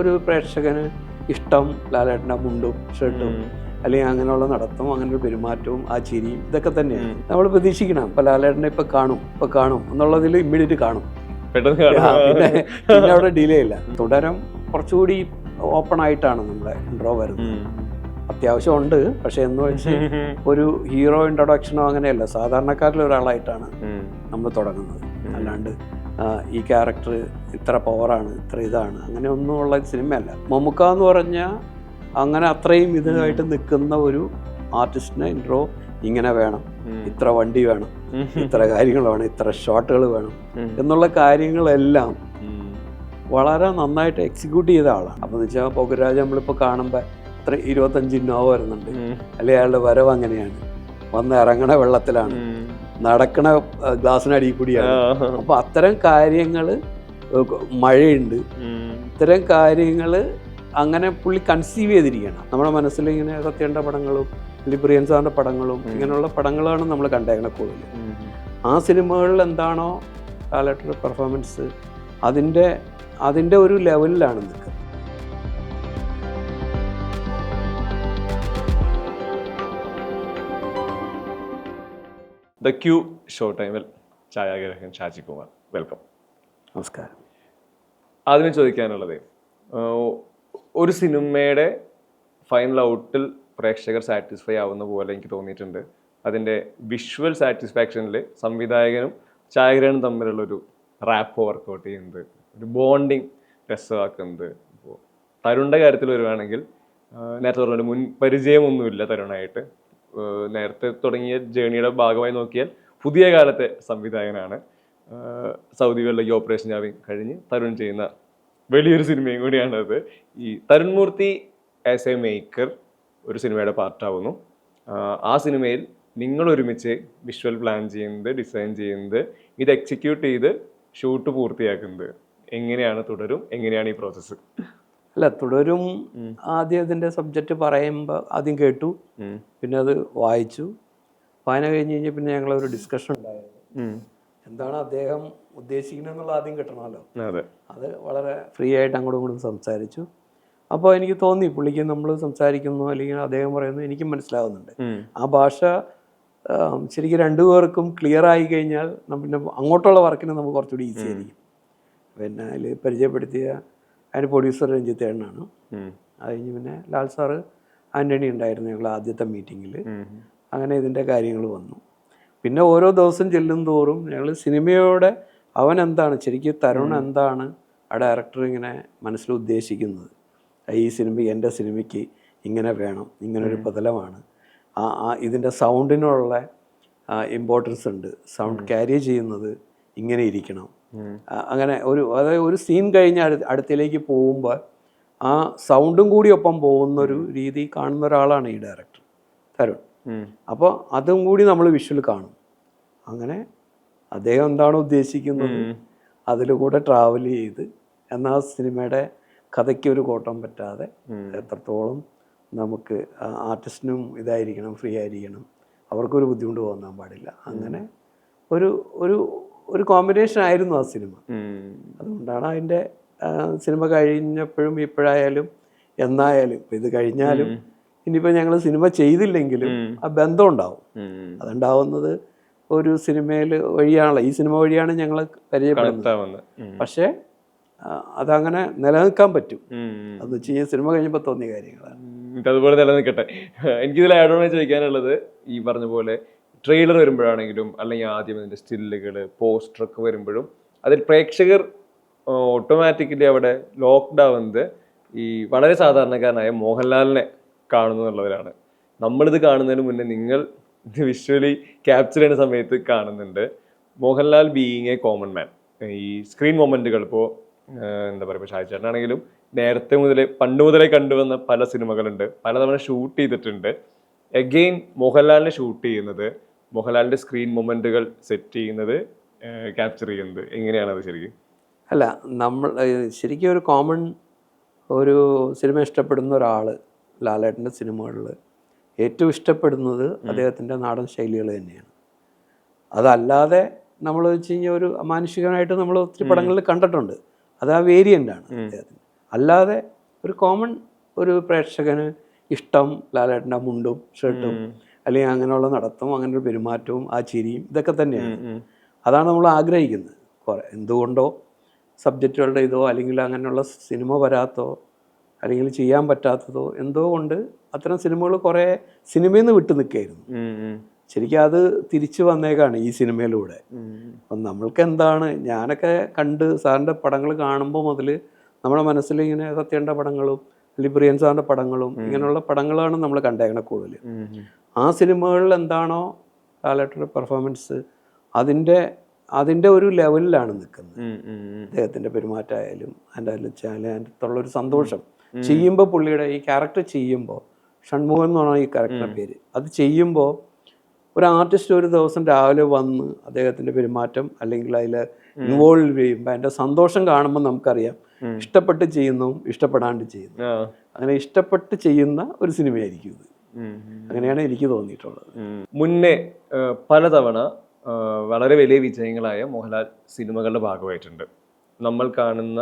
ഒരു പ്രേക്ഷകന് ഇഷ്ടം ലാലേട്ടന്റെ മുണ്ടും ഷർട്ടും അല്ലെങ്കിൽ അങ്ങനെയുള്ള നടത്തും അങ്ങനെ ഒരു പെരുമാറ്റവും ആ ചിരിയും ഇതൊക്കെ തന്നെയാണ്. നമ്മൾ പ്രതീക്ഷിക്കണം ഇപ്പൊ ലാലേട്ടനെ ഇപ്പൊ കാണും ഇപ്പൊ കാണും എന്നുള്ളതിൽ ഇമ്മീഡിയറ്റ് കാണും. പിന്നെ പിന്നെ അവിടെ ഡിലേ ഇല്ല. തുടരം കുറച്ചുകൂടി ഓപ്പൺ ആയിട്ടാണ് നമ്മുടെ ഇൻട്രോ വരുന്നത്. അത്യാവശ്യം ഉണ്ട് പക്ഷെ എന്ന് വെച്ച് ഒരു ഹീറോ ഇൻട്രൊഡക്ഷനോ അങ്ങനെയല്ല. സാധാരണക്കാരിൽ ഒരാളായിട്ടാണ് നമ്മൾ തുടങ്ങുന്നത്. അല്ലാണ്ട് ഈ ക്യാരക്ടർ ഇത്ര പവറാണ് ഇത്ര ഇതാണ്. അങ്ങനെ ഒന്നും ഉള്ള സിനിമയല്ല. മമ്മുക്ക എന്ന് പറഞ്ഞാൽ അങ്ങനെ അത്രയും ഇതായിട്ട് നിൽക്കുന്ന ഒരു ആർട്ടിസ്റ്റിനെ ഇൻട്രോ ഇങ്ങനെ വേണം. ഇത്ര വണ്ടി വേണം. ഇത്ര കാര്യങ്ങൾ വേണം. ഇത്ര ഷോട്ടുകൾ വേണം. എന്നുള്ള കാര്യങ്ങളെല്ലാം വളരെ നന്നായിട്ട് എക്സിക്യൂട്ട് ചെയ്ത ആളാണ്. അപ്പോൾ എന്ന് വെച്ചാൽ പൊഗരാജ് നമ്മളിപ്പോൾ കാണുമ്പോൾ ഇത്ര ഇരുപത്തഞ്ച് ഇന്നോവ വരുന്നുണ്ട്. അല്ലെങ്കിൽ അയാളുടെ വരവ് അങ്ങനെയാണ്. വന്ന് ഇറങ്ങണ വെള്ളത്തിലാണ്. നടക്കണ ഗ്ലാസ്സിനടിയിൽ കൂടിയാണ്. അപ്പൊ അപ്പോൾ അത്തരം കാര്യങ്ങൾ മഴയുണ്ട്. ഇത്തരം കാര്യങ്ങൾ അങ്ങനെ പുള്ളി കൺസീവ് ചെയ്തിരിക്കണം നമ്മുടെ മനസ്സിൽ ഇങ്ങനെ സത്യേണ്ട പടങ്ങളും അല്ലെങ്കിൽ പ്രിയൻ സാറിന്റെ പടങ്ങളും ഇങ്ങനെയുള്ള പടങ്ങളാണ് നമ്മൾ കണ്ടേക്കണ കൂടുതൽ. ആ സിനിമകളിൽ എന്താണോ ലാലേട്ടന്റെ പെർഫോമൻസ് അതിന്റെ അതിന്റെ ഒരു ലെവലിലാണ് നിൽക്കുന്നത്. ദ ക്യൂ ഷോ ടൈമിൽ ഛായാഗ്രഹൻ ഷാജി കുമാർ. വെൽക്കം. നമസ്കാരം. ആദ്യമേ ചോദിക്കാനുള്ളത് ഒരു സിനിമയുടെ ഫൈനൽ ഔട്ടിൽ പ്രേക്ഷകർ സാറ്റിസ്ഫൈ ആവുന്ന പോലെ എനിക്ക് തോന്നിയിട്ടുണ്ട്. അതിന്റെ വിഷ്വൽ സാറ്റിസ്ഫാക്ഷനിൽ സംവിധായകനും ഛായാഗ്രഹനും തമ്മിലുള്ളൊരു റാപ്പ് വർക്കൗട്ട് ചെയ്യുന്നത് ഒരു ബോണ്ടിങ് രസമാക്കുന്നത്. ഇപ്പോൾ തരുണിന്റെ കാര്യത്തിൽ വരുവാണെങ്കിൽ നേരത്തെ പറഞ്ഞ മുൻ പരിചയമൊന്നുമില്ല തരുണായിട്ട്. നേരത്തെ തുടങ്ങിയ ജേണിയുടെ ഭാഗമായി നോക്കിയാൽ പുതിയ കാലത്തെ സംവിധായകനാണ്. സൗദി വെള്ളക്ക് ഓപ്പറേഷൻ ചാവി കഴിഞ്ഞ് തരുൺ ചെയ്യുന്ന വലിയൊരു സിനിമയും കൂടിയാണത് ഈ Tharun Moorthy as a maker ഒരു സിനിമയുടെ പാർട്ടാവുന്നു. ആ സിനിമയിൽ നിങ്ങൾ ഒരുമിച്ച് വിഷ്വൽ പ്ലാൻ ചെയ്യുന്നത് ഡിസൈൻ ചെയ്യുന്നത് ഇത് എക്സിക്യൂട്ട് ചെയ്ത് ഷൂട്ട് പൂർത്തിയാക്കുന്നത് എങ്ങനെയാണ് തുടരും എങ്ങനെയാണ് ഈ പ്രോസസ്സ് അല്ല തുടരും ആദ്യം അതിന്റെ സബ്ജക്റ്റ് പറയുമ്പോൾ ആദ്യം കേട്ടു. പിന്നെ അത് വായിച്ചു. വായന കഴിഞ്ഞ് കഴിഞ്ഞാൽ പിന്നെ ഞങ്ങളൊരു ഡിസ്കഷൻ ഉണ്ടായിരുന്നു. എന്താണ് അദ്ദേഹം ഉദ്ദേശിക്കുന്നത് എന്നുള്ള ആദ്യം കിട്ടണമല്ലോ. അതെ. വളരെ ഫ്രീ ആയിട്ട് അങ്ങോട്ടും ഇങ്ങോട്ടും സംസാരിച്ചു. അപ്പോൾ എനിക്ക് തോന്നി പുള്ളിക്ക് നമ്മൾ സംസാരിക്കുന്നു അല്ലെങ്കിൽ അദ്ദേഹം പറയുന്നു എനിക്കും മനസ്സിലാവുന്നുണ്ട്. ആ ഭാഷ ശരിക്കും രണ്ടു പേർക്കും ക്ലിയർ ആയി കഴിഞ്ഞാൽ പിന്നെ അങ്ങോട്ടുള്ള വർക്കിന് നമുക്ക് കുറച്ചുകൂടി ഈസി ആയിരിക്കും. പിന്നെ അതിൽ പരിചയപ്പെടുത്തിയ അതിന്റെ പ്രൊഡ്യൂസർ രഞ്ജിത്ത് ഏണ്ണാണ് അത് കഴിഞ്ഞ് പിന്നെ ലാൽ സാറ് ആന്റണി ഉണ്ടായിരുന്നു ഞങ്ങൾ ആദ്യത്തെ മീറ്റിങ്ങിൽ അങ്ങനെ ഇതിന്റെ കാര്യങ്ങൾ വന്നു. പിന്നെ ഓരോ ദിവസം ചെല്ലും തോറും ഞങ്ങൾ സിനിമയോടെ അവൻ എന്താണ് ശരിക്കും തരുൺ എന്താണ് ആ ഡയറക്ടർ ഇങ്ങനെ മനസ്സിൽ ഉദ്ദേശിക്കുന്നത്. ഈ സിനിമ എന്റെ സിനിമയ്ക്ക് ഇങ്ങനെ വേണം ഇങ്ങനൊരു ബദലമാണ് ആ ആ ഇതിന്റെ സൗണ്ടിനുള്ള ഇമ്പോർട്ടൻസ് ഉണ്ട്. സൗണ്ട് ക്യാരി ചെയ്യുന്നത് ഇങ്ങനെ ഇരിക്കണം. അങ്ങനെ ഒരു അതായത് ഒരു സീൻ കഴിഞ്ഞ് അടു- അടുത്തിലേക്ക് പോകുമ്പോൾ ആ സൗണ്ടും കൂടി ഒപ്പം പോകുന്ന ഒരു രീതി കാണുന്ന ഒരാളാണ് ഈ ഡയറക്ടർ തരുൺ. അപ്പോൾ അതും കൂടി നമ്മൾ വിഷ്വൽ കാണും. അങ്ങനെ അദ്ദേഹം എന്താണ് ഉദ്ദേശിക്കുന്നത്? അതിലൂടെ ട്രാവൽ ചെയ്ത് എന്നാൽ സിനിമയുടെ കഥയ്ക്ക് ഒരു കോട്ടം പറ്റാതെ എത്രത്തോളം നമുക്ക് ആർട്ടിസ്റ്റിനും ഇതായിരിക്കണം ഫ്രീ ആയിരിക്കണം അവർക്കൊരു ബുദ്ധിമുട്ട് തോന്നാൻ പാടില്ല. അങ്ങനെ ഒരു ഒരു ഒരു കോമ്പിനേഷൻ ആയിരുന്നു ആ സിനിമ. അതുകൊണ്ടാണ് അതിന്റെ സിനിമ കഴിഞ്ഞപ്പോഴും ഇപ്പോഴായാലും എന്നായാലും ഇത് കഴിഞ്ഞാലും ഇനിയിപ്പോൾ ഞങ്ങൾ സിനിമ ചെയ്തില്ലെങ്കിലും ആ ബന്ധം ഉണ്ടാവും. അതുണ്ടാവുന്നത് ഒരു സിനിമയിൽ വഴിയാണല്ലോ. ഈ സിനിമ വഴിയാണ് ഞങ്ങൾ പരിചയപ്പെടുന്നത്. പക്ഷേ അതങ്ങനെ നിലനിൽക്കാൻ പറ്റും. അത് ഈ സിനിമ കഴിഞ്ഞപ്പോൾ തോന്നിയ കാര്യങ്ങളാണ്. അതുപോലെ നിലനിൽക്കട്ടെ. എനിക്കിതിൽ ആഡ് ഓൺ ചോദിക്കാനുള്ളത് ഈ പറഞ്ഞ പോലെ ട്രെയിലർ വരുമ്പോഴാണെങ്കിലും അല്ലെങ്കിൽ ആദ്യം അതിന്റെ സ്റ്റില്ലുകൾ പോസ്റ്ററൊക്കെ വരുമ്പോഴും അതിൽ പ്രേക്ഷകർ ഓട്ടോമാറ്റിക്കലി അവിടെ ലോക്ക്ഡൗൺ ഈ വളരെ സാധാരണക്കാരനായ മോഹൻലാലിനെ കാണുന്നു എന്നുള്ളവരാണ്. നമ്മളിത് കാണുന്നതിന് മുന്നേ നിങ്ങൾ ഇത് വിഷ്വലി ക്യാപ്ചർ ചെയ്യുന്ന സമയത്ത് കാണുന്നുണ്ട് Mohanlal being a common man ഈ സ്ക്രീൻ മൊമെന്റുകൾ ഇപ്പോൾ എന്താ പറയുക ഷാജി ചേട്ടനാണെങ്കിലും നേരത്തെ മുതലേ പണ്ട് മുതലേ കണ്ടുവന്ന പല സിനിമകളുണ്ട്. പലതവണ ഷൂട്ട് ചെയ്തിട്ടുണ്ട്. എഗെയിൻ മോഹൻലാലിനെ ഷൂട്ട് ചെയ്യുന്നത് മോഹൻലാലിന്റെ സ്ക്രീൻ മൊമെന്റുകൾ സെറ്റ് ചെയ്യുന്നത് ക്യാപ്ചർ ചെയ്യുന്നത്. എങ്ങനെയാണത് ശരിക്കും? അല്ല നമ്മൾ ശരിക്കും ഒരു കോമൺ ഒരു സിനിമ ഇഷ്ടപ്പെടുന്ന ഒരാൾ ലാലേട്ടന്റെ സിനിമകളിൽ ഏറ്റവും ഇഷ്ടപ്പെടുന്നത് അദ്ദേഹത്തിന്റെ നാടൻ ശൈലികൾ തന്നെയാണ്. അതല്ലാതെ നമ്മൾ വെച്ച് കഴിഞ്ഞാൽ ഒരു അമാനുഷികമായിട്ട് നമ്മൾ ഒത്തിരി പടങ്ങളിൽ കണ്ടിട്ടുണ്ട്. അത് ആ വേരിയന്റ് ആണ് അദ്ദേഹത്തിന്. അല്ലാതെ ഒരു കോമൺ ഒരു പ്രേക്ഷകന് ഇഷ്ടം ലാലേട്ടന്റെ മുണ്ടും ഷർട്ടും അല്ലെങ്കിൽ അങ്ങനെയുള്ള നടത്തും അങ്ങനെ ഒരു പെരുമാറ്റവും ആ ചിരിയും ഇതൊക്കെ തന്നെയാണ്. അതാണ് നമ്മൾ ആഗ്രഹിക്കുന്നത്. കുറേ എന്തുകൊണ്ടോ സബ്ജക്റ്റുകളുടെ ഇതോ അല്ലെങ്കിൽ അങ്ങനെയുള്ള സിനിമ വരാത്തോ അല്ലെങ്കിൽ ചെയ്യാൻ പറ്റാത്തതോ എന്തോ കൊണ്ട് അത്തരം സിനിമകൾ കുറേ സിനിമയിൽ നിന്ന് വിട്ടു നിൽക്കുകയായിരുന്നു. ശരിക്കും അത് തിരിച്ചു വന്നേക്കാണ് ഈ സിനിമയിലൂടെ. അപ്പം നമ്മൾക്ക് എന്താണ് ഞാനൊക്കെ കണ്ട് സാറിന്റെ പടങ്ങൾ കാണുമ്പോൾ മുതൽ നമ്മുടെ മനസ്സിൽ ഇങ്ങനെ സത്യേണ്ട പടങ്ങളും അല്ലെങ്കിൽ പ്രിയൻ സാറിന്റെ പടങ്ങളും ഇങ്ങനെയുള്ള പടങ്ങളാണ് നമ്മൾ കണ്ടേക്കണ കൂടുതൽ. ആ സിനിമകളിൽ എന്താണോ ലാലേട്ടന്റെ പെർഫോമൻസ് അതിന്റെ അതിന്റെ ഒരു ലെവലിലാണ് നിൽക്കുന്നത്. അദ്ദേഹത്തിന്റെ പെരുമാറ്റമായാലും അതിന്റെ അതിന്റെ അടുത്തുള്ളൊരു സന്തോഷം. ചെയ്യുമ്പോൾ പുള്ളിയുടെ ഈ ക്യാരക്ടർ ചെയ്യുമ്പോൾ ഷൺമുഖം എന്ന് പറഞ്ഞാൽ ഈ ക്യാരക്ടറിന്റെ പേര് അത് ചെയ്യുമ്പോൾ ഒരു ആർട്ടിസ്റ്റ് ഒരു ദിവസം രാവിലെ വന്ന് അദ്ദേഹത്തിന്റെ പെരുമാറ്റം അല്ലെങ്കിൽ അതിൽ ഇൻവോൾവ് ചെയ്യുമ്പോൾ അതിന്റെ സന്തോഷം കാണുമ്പോൾ നമുക്കറിയാം ഇഷ്ടപ്പെട്ട് ചെയ്യുന്നതും ഇഷ്ടപ്പെടാണ്ട് ചെയ്യുന്നു. അങ്ങനെ ഇഷ്ടപ്പെട്ട് ചെയ്യുന്ന ഒരു സിനിമയായിരിക്കും ഇത്. അങ്ങനെയാണ് എനിക്ക് തോന്നിയിട്ടുള്ളത്. മുന്നേ പലതവണ വളരെ വലിയ വിജയങ്ങളായ മോഹൻലാൽ സിനിമകളുടെ ഭാഗമായിട്ടുണ്ട്. നമ്മൾ കാണുന്ന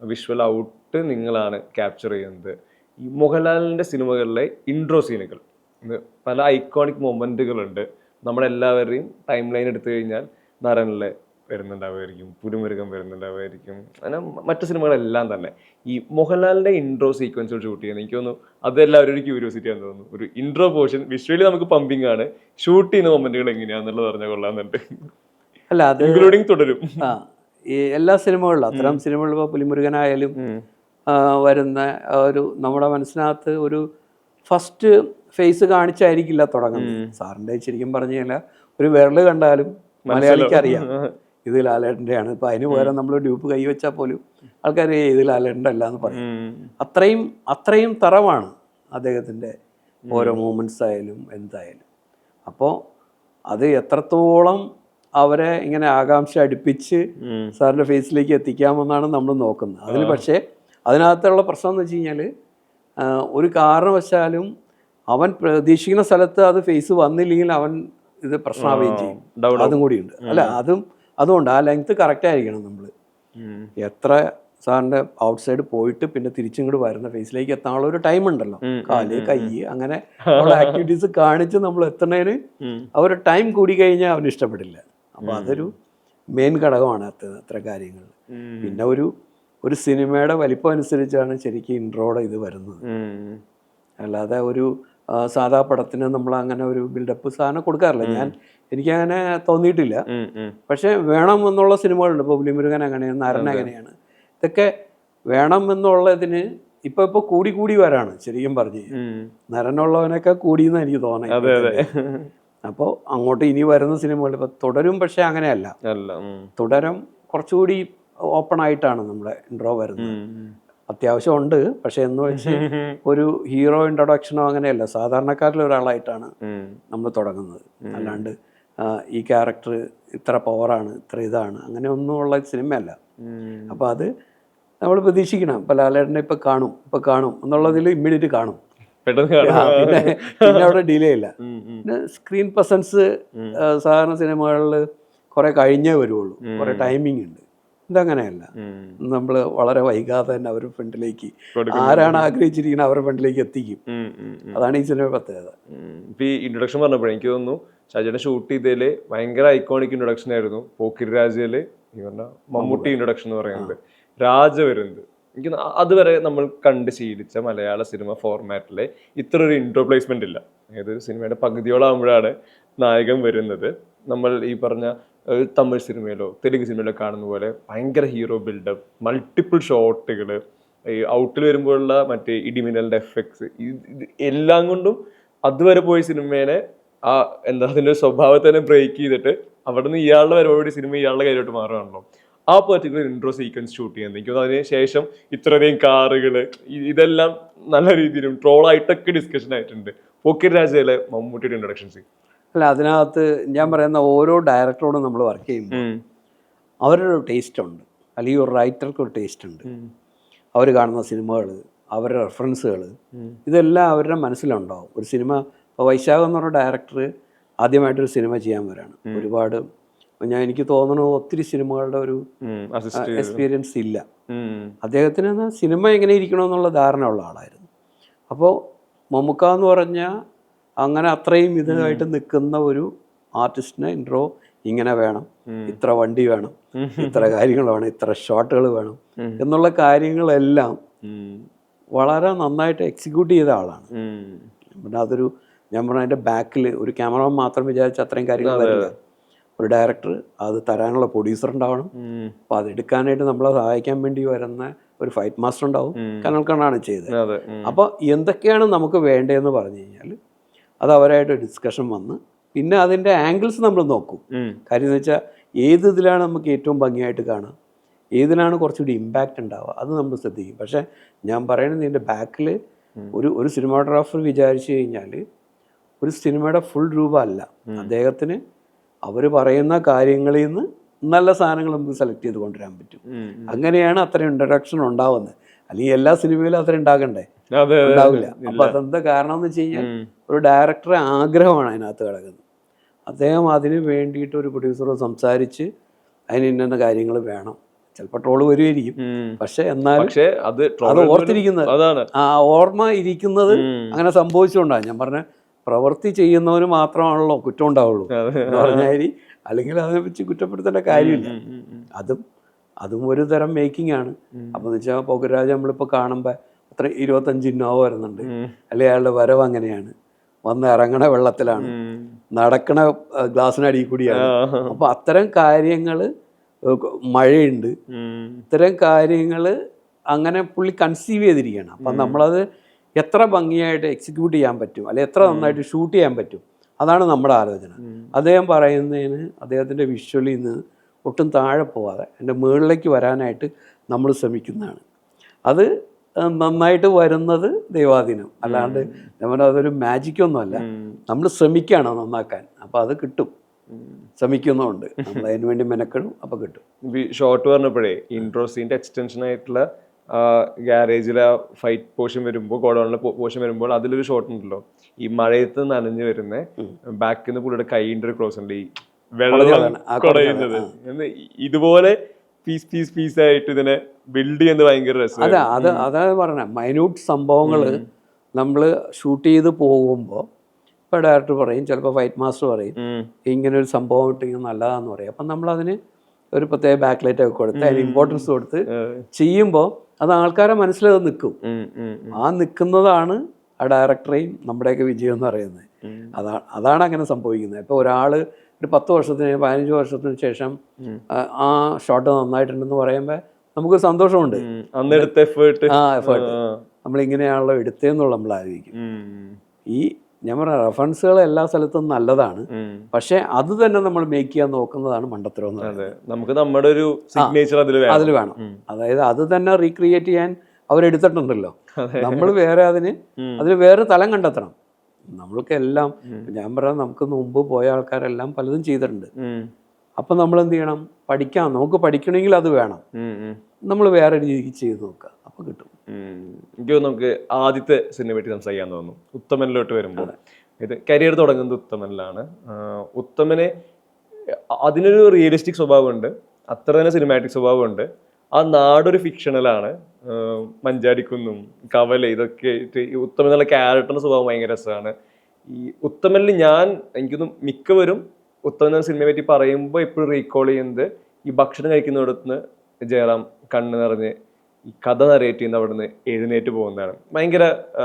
വിഷ്വൽ ഔട്ട് നിങ്ങളാണ് ക്യാപ്ചർ ചെയ്യുന്നത്. ഈ മോഹൻലാലിന്റെ സിനിമകളിലെ ഇൻട്രോ സീനുകൾ പല ഐക്കോണിക് മൊമെന്റുകളുണ്ട് നമ്മളെല്ലാവരുടെയും ടൈം ലൈൻ എടുത്തു കഴിഞ്ഞാൽ നരനിലെ വരുന്നുണ്ടാവുമായിരിക്കും പുതുമുരുകം വരുന്നുണ്ടാവുമായിരിക്കും അങ്ങനെ മറ്റു സിനിമകളെല്ലാം തന്നെ. ഈ മോഹൻലാലിന്റെ ഇൻട്രോ സീക്വൻസുകൾ ഷൂട്ട് ചെയ്യുന്നത് എനിക്ക് തോന്നുന്നു അതെല്ലാവരും ഒരു ക്യൂരിയോസിറ്റി ആണെന്ന് തോന്നുന്നു. ഒരു ഇൻട്രോ പോർഷൻ വിഷ്വലി നമുക്ക് പമ്പിങ് ആണ്. ഷൂട്ട് ചെയ്യുന്ന മൊമെന്റുകൾ എങ്ങനെയാണെന്നുള്ളത് പറഞ്ഞാൽ കൊള്ളാന്നുണ്ട് അല്ല അത് ഇൻക്ലൂഡിങ് തുടരും. ആ ഈ എല്ലാ സിനിമകളിലും അത്തരം സിനിമകളിൽ ഇപ്പോൾ പുലിമുരുകനായാലും വരുന്ന ഒരു നമ്മുടെ മനസ്സിനകത്ത് ഒരു ഫസ്റ്റ് ഫേസ് കാണിച്ചായിരിക്കില്ല തുടങ്ങുന്നത്. സാറിന്റെ ശരിക്കും പറഞ്ഞു കഴിഞ്ഞാൽ ഒരു വിരൽ കണ്ടാലും മലയാളിക്ക് അറിയാം. ഇത് ലാലേട്ടന്റെയാണ്. ഇപ്പം അതിന് പകരം നമ്മൾ ഡ്യൂപ്പ് കൈവച്ചാൽ പോലും ആൾക്കാർ ഇത് ലാലേട്ടന്റെ അല്ല എന്ന് പറയും. അത്രയും അത്രയും തറവാണ് അദ്ദേഹത്തിന്റെ ഓരോ മൂമെന്റ്സ് ആയാലും എന്തായാലും. അപ്പോൾ അത് എത്രത്തോളം അവരെ ഇങ്ങനെ ആകാംക്ഷ അടുപ്പിച്ച് സാറിന്റെ ഫേസിലേക്ക് എത്തിക്കാമെന്നാണ് നമ്മൾ നോക്കുന്നത്. അതിന് പക്ഷേ അതിനകത്തുള്ള പ്രശ്നം എന്ന് വെച്ച് കഴിഞ്ഞാൽ ഒരു കാരണവശാലും അവൻ പ്രതീക്ഷിക്കുന്ന സ്ഥലത്ത് അത് ഫേസ് വന്നില്ലെങ്കിൽ അവൻ ഇത് പ്രശ്നമാവുകയും ചെയ്യും. അതും കൂടിയുണ്ട്. അല്ല അതും അതുകൊണ്ട് ആ ലെങ്ത് കറക്റ്റ് ആയിരിക്കണം നമ്മൾ എത്ര സാറിന്റെ ഔട്ട് സൈഡ് പോയിട്ട് പിന്നെ തിരിച്ചിങ്ങോട്ട് വരുന്ന ഫേസിലേക്ക് എത്താനുള്ള ഒരു ടൈം ഉണ്ടല്ലോ. കാൽ കൈ അങ്ങനെ ഉള്ള ആക്ടിവിറ്റീസ് കാണിച്ച് നമ്മൾ എത്തുന്നതിന് ആ ഒരു ടൈം കൂടി കഴിഞ്ഞാൽ അവന് ഇഷ്ടപ്പെടില്ല. അപ്പോൾ അതൊരു മെയിൻ ഘടകമാണ് അത്ര അത്ര കാര്യങ്ങൾ. പിന്നെ ഒരു ഒരു സിനിമയുടെ വലിപ്പം അനുസരിച്ചാണ് ശരിക്കും ഇൻട്രോയുടെ ഇത് വരുന്നത്. അല്ലാതെ ഒരു സാധാ പടത്തിന് നമ്മൾ അങ്ങനെ ഒരു ബിൽഡപ്പ് സാധനം കൊടുക്കാറില്ല. ഞാൻ എനിക്കങ്ങനെ തോന്നിയിട്ടില്ല. പക്ഷേ വേണം എന്നുള്ള സിനിമകളുണ്ട്. ഇപ്പോൾ പുലിമുരുകൻ അങ്ങനെയാണ് നരൻ അങ്ങനെയാണ്. ഇതൊക്കെ വേണം എന്നുള്ളതിന് ഇപ്പൊ ഇപ്പൊ കൂടി കൂടി വരാണ്. ശരിക്കും പറഞ്ഞു നരനുള്ളവനൊക്കെ കൂടിയെന്ന് എനിക്ക് തോന്നുന്നത് അപ്പോൾ അങ്ങോട്ട് ഇനി വരുന്ന സിനിമകൾ ഇപ്പൊ തുടരും പക്ഷെ അങ്ങനെയല്ല. തുടരും കുറച്ചുകൂടി ഓപ്പൺ ആയിട്ടാണ് നമ്മുടെ ഇൻട്രോ വരുന്നത്. അത്യാവശ്യം ഉണ്ട് പക്ഷെ എന്ന് വെച്ച് ഒരു ഹീറോ ഇൻട്രൊഡക്ഷനോ അങ്ങനെയല്ല. സാധാരണക്കാരിൽ ഒരാളായിട്ടാണ് നമ്മൾ തുടങ്ങുന്നത്. അല്ലാണ്ട് ഈ ക്യാരക്ടർ ഇത്ര പവറാണ് ഇത്ര ഇതാണ് അങ്ങനെ ഒന്നും ഉള്ള സിനിമയല്ല. അപ്പോൾ അത് നമ്മൾ പ്രതീക്ഷിക്കണം. ഇപ്പം ലാലേട്ടനെ ഇപ്പം കാണും ഇപ്പം കാണും എന്നുള്ളതിൽ ഇമ്മീഡിയറ്റ് കാണും. പിന്നെ പിന്നെ അവിടെ ഡിലേ ഇല്ല. പിന്നെ സ്ക്രീൻ പ്രസൻസ് സാധാരണ സിനിമകളിൽ കുറേ കഴിഞ്ഞേ വരുള്ളൂ കുറേ ടൈമിംഗ് ഉണ്ട്. ഇതങ്ങനെയല്ല. നമ്മൾ വളരെ വൈകാതെ തന്നെ അവരുടെ ഫ്രണ്ടിലേക്ക്. ആരാണ് ആഗ്രഹിച്ചിരിക്കുന്നത് അവരുടെ ഫ്രണ്ടിലേക്ക് എത്തിക്കും. അതാണ് ഈ സിനിമ പ്രത്യേകത. ഇപ്പം ഈ ഇൻട്രൊഡക്ഷൻ പറഞ്ഞപ്പോൾ എനിക്ക് തോന്നുന്നു ഷാജിയുടെ ഷൂട്ട് ചെയ്തതിൽ ഭയങ്കര ഐക്കോണിക് ഇൻട്രൊഡക്ഷൻ ആയിരുന്നു. പോക്കിരി രാജയിൽ ഈ പറഞ്ഞ മമ്മൂട്ടി ഇൻട്രൊഡക്ഷൻ എന്ന് പറയുന്നത്. രാജ വരുന്നത് എനിക്ക് അതുവരെ നമ്മൾ കണ്ട് ശീലിച്ച മലയാള സിനിമ ഫോർമാറ്റിലെ ഇത്ര ഒരു ഇൻട്രോ പ്ലേസ്മെന്റ് ഇല്ല. ഏത് സിനിമയുടെ പകുതിയോളാകുമ്പോഴാണ് നായകൻ വരുന്നത്. നമ്മൾ ഈ പറഞ്ഞ തമിഴ് സിനിമയിലോ തെലുങ്ക് സിനിമയിലോ കാണുന്ന പോലെ ഭയങ്കര ഹീറോ ബിൽഡപ്പ് മൾട്ടിപ്പിൾ ഷോട്ടുകൾ ഈ ഔട്ടിൽ വരുമ്പോഴുള്ള മറ്റേ ഇടിമിന്നലിന്റെ എഫക്ട്സ് ഇത് എല്ലാം കൊണ്ടും അതുവരെ പോയ സിനിമേനെ ആ എന്താ അതിന്റെ സ്വഭാവത്തെ തന്നെ ബ്രേക്ക് ചെയ്തിട്ട് അവിടെ നിന്ന് ഇയാളുടെ വരവോടി സിനിമ ഇയാളുടെ കയ്യിലോട്ട് മാറുകയാണല്ലോ. ആ പെർട്ടിക്കുലർ ഇൻട്രോ സീക്വൻസ് ഷൂട്ട് ചെയ്യുന്നത് എനിക്ക് അതിന് ശേഷം ഇത്രയധികം കാറുകൾ ഇതെല്ലാം നല്ല രീതിയിലും ട്രോളായിട്ടൊക്കെ ഡിസ്കഷൻ ആയിട്ടുണ്ട്. പോക്കിർ രാജയിലെ മമ്മൂട്ടിയുടെ ഇൻട്രൊഡക്ഷൻസ് അല്ല അതിനകത്ത് ഞാൻ പറയുന്ന ഓരോ ഡയറക്ടറോടും നമ്മൾ വർക്ക് ചെയ്യുമ്പോൾ അവരൊരു ടേസ്റ്റ് ഉണ്ട്. അല്ലെങ്കിൽ ഒരു റൈറ്റർക്ക് ഒരു ടേസ്റ്റ് ഉണ്ട്. അവർ കാണുന്ന സിനിമകൾ അവരുടെ റെഫറൻസുകൾ ഇതെല്ലാം അവരുടെ മനസ്സിലുണ്ടാവും. ഒരു സിനിമ ഇപ്പോൾ വൈശാഖ് എന്ന് പറഞ്ഞ ഡയറക്ടർ ആദ്യമായിട്ടൊരു സിനിമ ചെയ്യാൻ വരാണ്. ഒരുപാട് ഞാൻ എനിക്ക് തോന്നുന്നു ഒത്തിരി സിനിമകളുടെ ഒരു എക്സ്പീരിയൻസ് ഇല്ല. അദ്ദേഹത്തിന് സിനിമ എങ്ങനെ ഇരിക്കണമെന്നുള്ള ധാരണ ഉള്ള ആളായിരുന്നു. അപ്പോൾ മമ്മുക്ക എന്ന് പറഞ്ഞാൽ അങ്ങനെ അത്രയും ഇതായിട്ട് നിൽക്കുന്ന ഒരു ആർട്ടിസ്റ്റിന് ഇൻട്രോ ഇങ്ങനെ വേണം. ഇത്ര വണ്ടി വേണം. ഇത്ര കാര്യങ്ങൾ വേണം. ഇത്ര ഷോട്ടുകൾ വേണം. എന്നുള്ള കാര്യങ്ങളെല്ലാം വളരെ നന്നായിട്ട് എക്സിക്യൂട്ട് ചെയ്ത ആളാണ്. പിന്നെ അതൊരു ഞാൻ പറഞ്ഞ അതിന്റെ ബാക്കിൽ ഒരു ക്യാമറമാൻ മാത്രം വിചാരിച്ച അത്രയും കാര്യങ്ങൾ വരില്ല ഒരു ഡയറക്ടർ അത് തരാനുള്ള പ്രൊഡ്യൂസർ ഉണ്ടാവണം. അപ്പൊ അപ്പോൾ അതെടുക്കാനായിട്ട് നമ്മളെ സഹായിക്കാൻ വേണ്ടി വരുന്ന ഒരു ഫൈറ്റ് മാസ്റ്റർ ഉണ്ടാവും. കനൽ കണ്ണാണ് ചെയ്തത്. അപ്പൊ അപ്പോൾ എന്തൊക്കെയാണ് നമുക്ക് വേണ്ടതെന്ന് പറഞ്ഞു കഴിഞ്ഞാൽ അത് അവരായിട്ട് ഡിസ്കഷൻ വന്ന് പിന്നെ അതിന്റെ ആംഗിൾസ് നമ്മൾ നോക്കും. കാര്യം എന്ന് വെച്ചാൽ ഏത് ഇതിലാണ് നമുക്ക് ഏറ്റവും ഭംഗിയായിട്ട് കാണുക ഏതിനാണ് കുറച്ചുകൂടി ഇമ്പാക്റ്റ് ഉണ്ടാവുക? അത് നമ്മൾ ശ്രദ്ധിക്കും. പക്ഷേ ഞാൻ പറയണത് ഇതിന്റെ ബാക്കിൽ ഒരു ഒരു സിനിമാഗ്രാഫർ വിചാരിച്ചു കഴിഞ്ഞാൽ ഒരു സിനിമയുടെ ഫുൾ രൂപമല്ല അദ്ദേഹത്തിന് അവർ പറയുന്ന കാര്യങ്ങളിൽ നിന്ന് നല്ല സാധനങ്ങൾ നമുക്ക് സെലക്ട് ചെയ്ത് കൊണ്ടുവരാൻ പറ്റും. അങ്ങനെയാണ് അത്ര ഇൻട്രഡക്ഷൻ ഉണ്ടാവുന്നത്. അല്ലെങ്കിൽ എല്ലാ സിനിമയിലും അത്ര ഉണ്ടാകണ്ടേ. ഉണ്ടാവില്ല. അപ്പൊ അതെന്താ കാരണം എന്ന് വെച്ച് കഴിഞ്ഞാൽ ഒരു ഡയറക്ടറെ ആഗ്രഹമാണ് അതിനകത്ത് കിടക്കുന്നത്. അദ്ദേഹം അതിന് വേണ്ടിയിട്ട് ഒരു പ്രൊഡ്യൂസറോട് സംസാരിച്ച് അതിന് ഇന്ന കാര്യങ്ങൾ വേണം. ചിലപ്പോൾ ട്രോൾ വരുമായിരിക്കും. പക്ഷെ എന്നാലും പക്ഷേ അത് ഓർത്തിരിക്കുന്നത് അതാണ്. ആ ഓർമ്മ ഇരിക്കുന്നത്. അങ്ങനെ സംഭവിച്ചുകൊണ്ടാണ്. ഞാൻ പറഞ്ഞ പ്രവൃത്തി ചെയ്യുന്നവന് മാത്രമാണല്ലോ കുറ്റം ഉണ്ടാവുള്ളൂ പറഞ്ഞാൽ അല്ലെങ്കിൽ അതിനെ വെച്ച് കുറ്റപ്പെടുത്തേണ്ട കാര്യമില്ല. അതും അതും ഒരു തരം മേക്കിംഗ് ആണ്. അപ്പോൾ എന്ന് വെച്ചാൽ പോകരാജ് നമ്മളിപ്പോൾ കാണുമ്പോൾ അത്ര ഇരുപത്തഞ്ച് ഇന്നോവ വരുന്നുണ്ട്. അല്ലെ? അയാളുടെ വരവ് അങ്ങനെയാണ്. വന്ന് ഇറങ്ങണ വെള്ളത്തിലാണ്. നടക്കണ ഗ്ലാസ്സിനടിയിൽ കൂടിയാണ്. അപ്പൊ അപ്പോൾ അത്തരം കാര്യങ്ങൾ മഴയുണ്ട്. ഇത്തരം കാര്യങ്ങൾ അങ്ങനെ പുള്ളി കൺസീവ് ചെയ്തിരിക്കുകയാണ്. അപ്പം നമ്മളത് എത്ര ഭംഗിയായിട്ട് എക്സിക്യൂട്ട് ചെയ്യാൻ പറ്റും. അല്ലെ എത്ര നന്നായിട്ട് ഷൂട്ട് ചെയ്യാൻ പറ്റും. അതാണ് നമ്മുടെ ആലോചന. അദ്ദേഹം പറയുന്നതിന് അദ്ദേഹത്തിന്റെ വിഷ്വലിൽ നിന്ന് ഒട്ടും താഴെ പോവാതെ എന്റെ മുകളിലേക്ക് വരാനായിട്ട് നമ്മൾ ശ്രമിക്കുന്നതാണ്. അത് നന്നായിട്ട് വരുന്നത് ദൈവാധീനം. അല്ലാണ്ട് നമ്മുടെ അതൊരു മാജിക്കൊന്നുമല്ല. നമ്മൾ ശ്രമിക്കുകയാണ് നന്നാക്കാൻ. അപ്പോൾ അത് കിട്ടും. ശ്രമിക്കുന്നുണ്ട് നമ്മൾ അതിന് വേണ്ടി മെനക്കെടും അപ്പോൾ കിട്ടും. ഷോർട്ട് പറഞ്ഞപ്പോഴേ ഇൻട്രോ സീന്റെ എക്സ്റ്റൻഷൻ ആയിട്ടുള്ള ഗാരേജിലെ ഫൈറ്റ് പോർഷൻ വരുമ്പോൾ ഗോഡൗണിലെ പോർഷൻ വരുമ്പോൾ അതിലൊരു ഷോട്ട് ഉണ്ടല്ലോ. ഈ മഴയത്ത് നനഞ്ഞു വരുന്ന ബാക്കിൽ നിന്ന് പുള്ളിയുടെ കൈയിന്റെ ഒരു ക്ലോസ് ഉണ്ട്. ഈ വെള്ളം കുടയുന്നത് ഇതുപോലെ പീസ് പീസ് പീസ് ആയിട്ട് ഇതിനെ ബിൽഡ് ചെയ്യുന്നത് ഭയങ്കര രസം അതെ അത് അതാണ് പറഞ്ഞ മൈന്യൂട്ട് സംഭവങ്ങൾ നമ്മൾ ഷൂട്ട് ചെയ്ത് പോകുമ്പോൾ ഇപ്പോൾ ഡയറക്ടർ പറയും ചിലപ്പോൾ വൈറ്റ് മാസ്റ്റർ പറയും ഇങ്ങനെ ഒരു സംഭവം ഇട്ടിങ്ങനെ നല്ലതാന്ന് പറയും. അപ്പം നമ്മളതിന് ഒരു പ്രത്യേക ബാക്ക് ലൈറ്റ് ഒക്കെ കൊടുത്ത് അതിന് ഇമ്പോർട്ടൻസ് കൊടുത്ത് ചെയ്യുമ്പോൾ അത് ആൾക്കാരെ മനസ്സിലത് നിൽക്കും. ആ നിൽക്കുന്നതാണ് ആ ഡയറക്ടറെയും നമ്മുടെയൊക്കെ വിജയം എന്ന് പറയുന്നത്. അതാണ് അതാണ് അങ്ങനെ സംഭവിക്കുന്നത്. ഇപ്പോൾ ഒരാൾ ഒരു പത്ത് വർഷത്തിന് പതിനഞ്ച് വർഷത്തിന് ശേഷം ആ- ഷോട്ട് നന്നായിട്ടുണ്ടെന്ന് പറയുമ്പോൾ നമുക്ക് സന്തോഷമുണ്ട്. അന്നെടുത്ത എഫേർട്ട് ആ എഫേർട്ട് നമ്മളിങ്ങനെയാണല്ലോ എടുത്തതെന്നുള്ള നമ്മൾ ആലോചിക്കും ഈ ഞാൻ പറഞ്ഞ റെഫറൻസുകൾ എല്ലാ സ്ഥലത്തും നല്ലതാണ്. പക്ഷെ അത് തന്നെ നമ്മൾ മേക്ക് ചെയ്യാൻ നോക്കുന്നതാണ് മണ്ടത്തരം നമുക്ക് നമ്മുടെ ഒരു സിഗ്നേച്ചർ അതിൽ വേണം. അതായത് അത് തന്നെ റീക്രിയേറ്റ് ചെയ്യാൻ അവരെടുത്തിട്ടുണ്ടല്ലോ. നമ്മൾ വേറെ അതിന് അതിന് വേറെ തലം കണ്ടെത്തണം. നമ്മൾക്ക് എല്ലാം ഞാൻ പറയാം നമുക്ക് മുമ്പ് പോയ ആൾക്കാരെല്ലാം പലതും ചെയ്തിട്ടുണ്ട്. അപ്പൊ നമ്മൾ എന്ത് ചെയ്യണം? പഠിക്കാം. നമുക്ക് പഠിക്കണമെങ്കിൽ അത് വേണം. നമ്മൾ വേറെ രീതിക്ക് ചെയ്ത് നോക്കുക. അപ്പൊ കിട്ടും. എനിക്ക് നമുക്ക് ആദ്യത്തെ സിനിമ പറ്റി സംസാരിക്കാൻ തോന്നുന്നു. ഉത്തമനിലോട്ട് വരുമ്പോൾ. ഇത് കരിയർ തുടങ്ങുന്നത് ഉത്തമനിലാണ്. ഉത്തമനെ അതിനൊരു റിയലിസ്റ്റിക് സ്വഭാവമുണ്ട്. അത്ര തന്നെ സിനിമാറ്റിക് സ്വഭാവമുണ്ട്. ആ നാടൊരു ഫിക്ഷണലാണ് മഞ്ചാടിക്കുന്നും കവല ഇതൊക്കെ ആയിട്ട് ഈ ഉത്തമൻ എന്നുള്ള ക്യാരക്ടറിന്റെ സ്വഭാവം ഭയങ്കര രസമാണ്. ഈ ഉത്തമനിൽ ഞാൻ എനിക്കൊന്നും മിക്കവരും ഉത്തമൻ എന്ന സിനിമയെ പറ്റി പറയുമ്പോൾ എപ്പോഴും റീകോൾ ചെയ്യുന്നത് ഈ ഭക്ഷണം കഴിക്കുന്നിടത്ത് നിന്ന് ജയറാം കണ്ണ് നിറഞ്ഞ് ഈ കഥ നിറയേറ്റ് ചെയ്യുന്ന അവിടെ നിന്ന് എഴുന്നേറ്റ് പോകുന്നതാണ്. ഭയങ്കര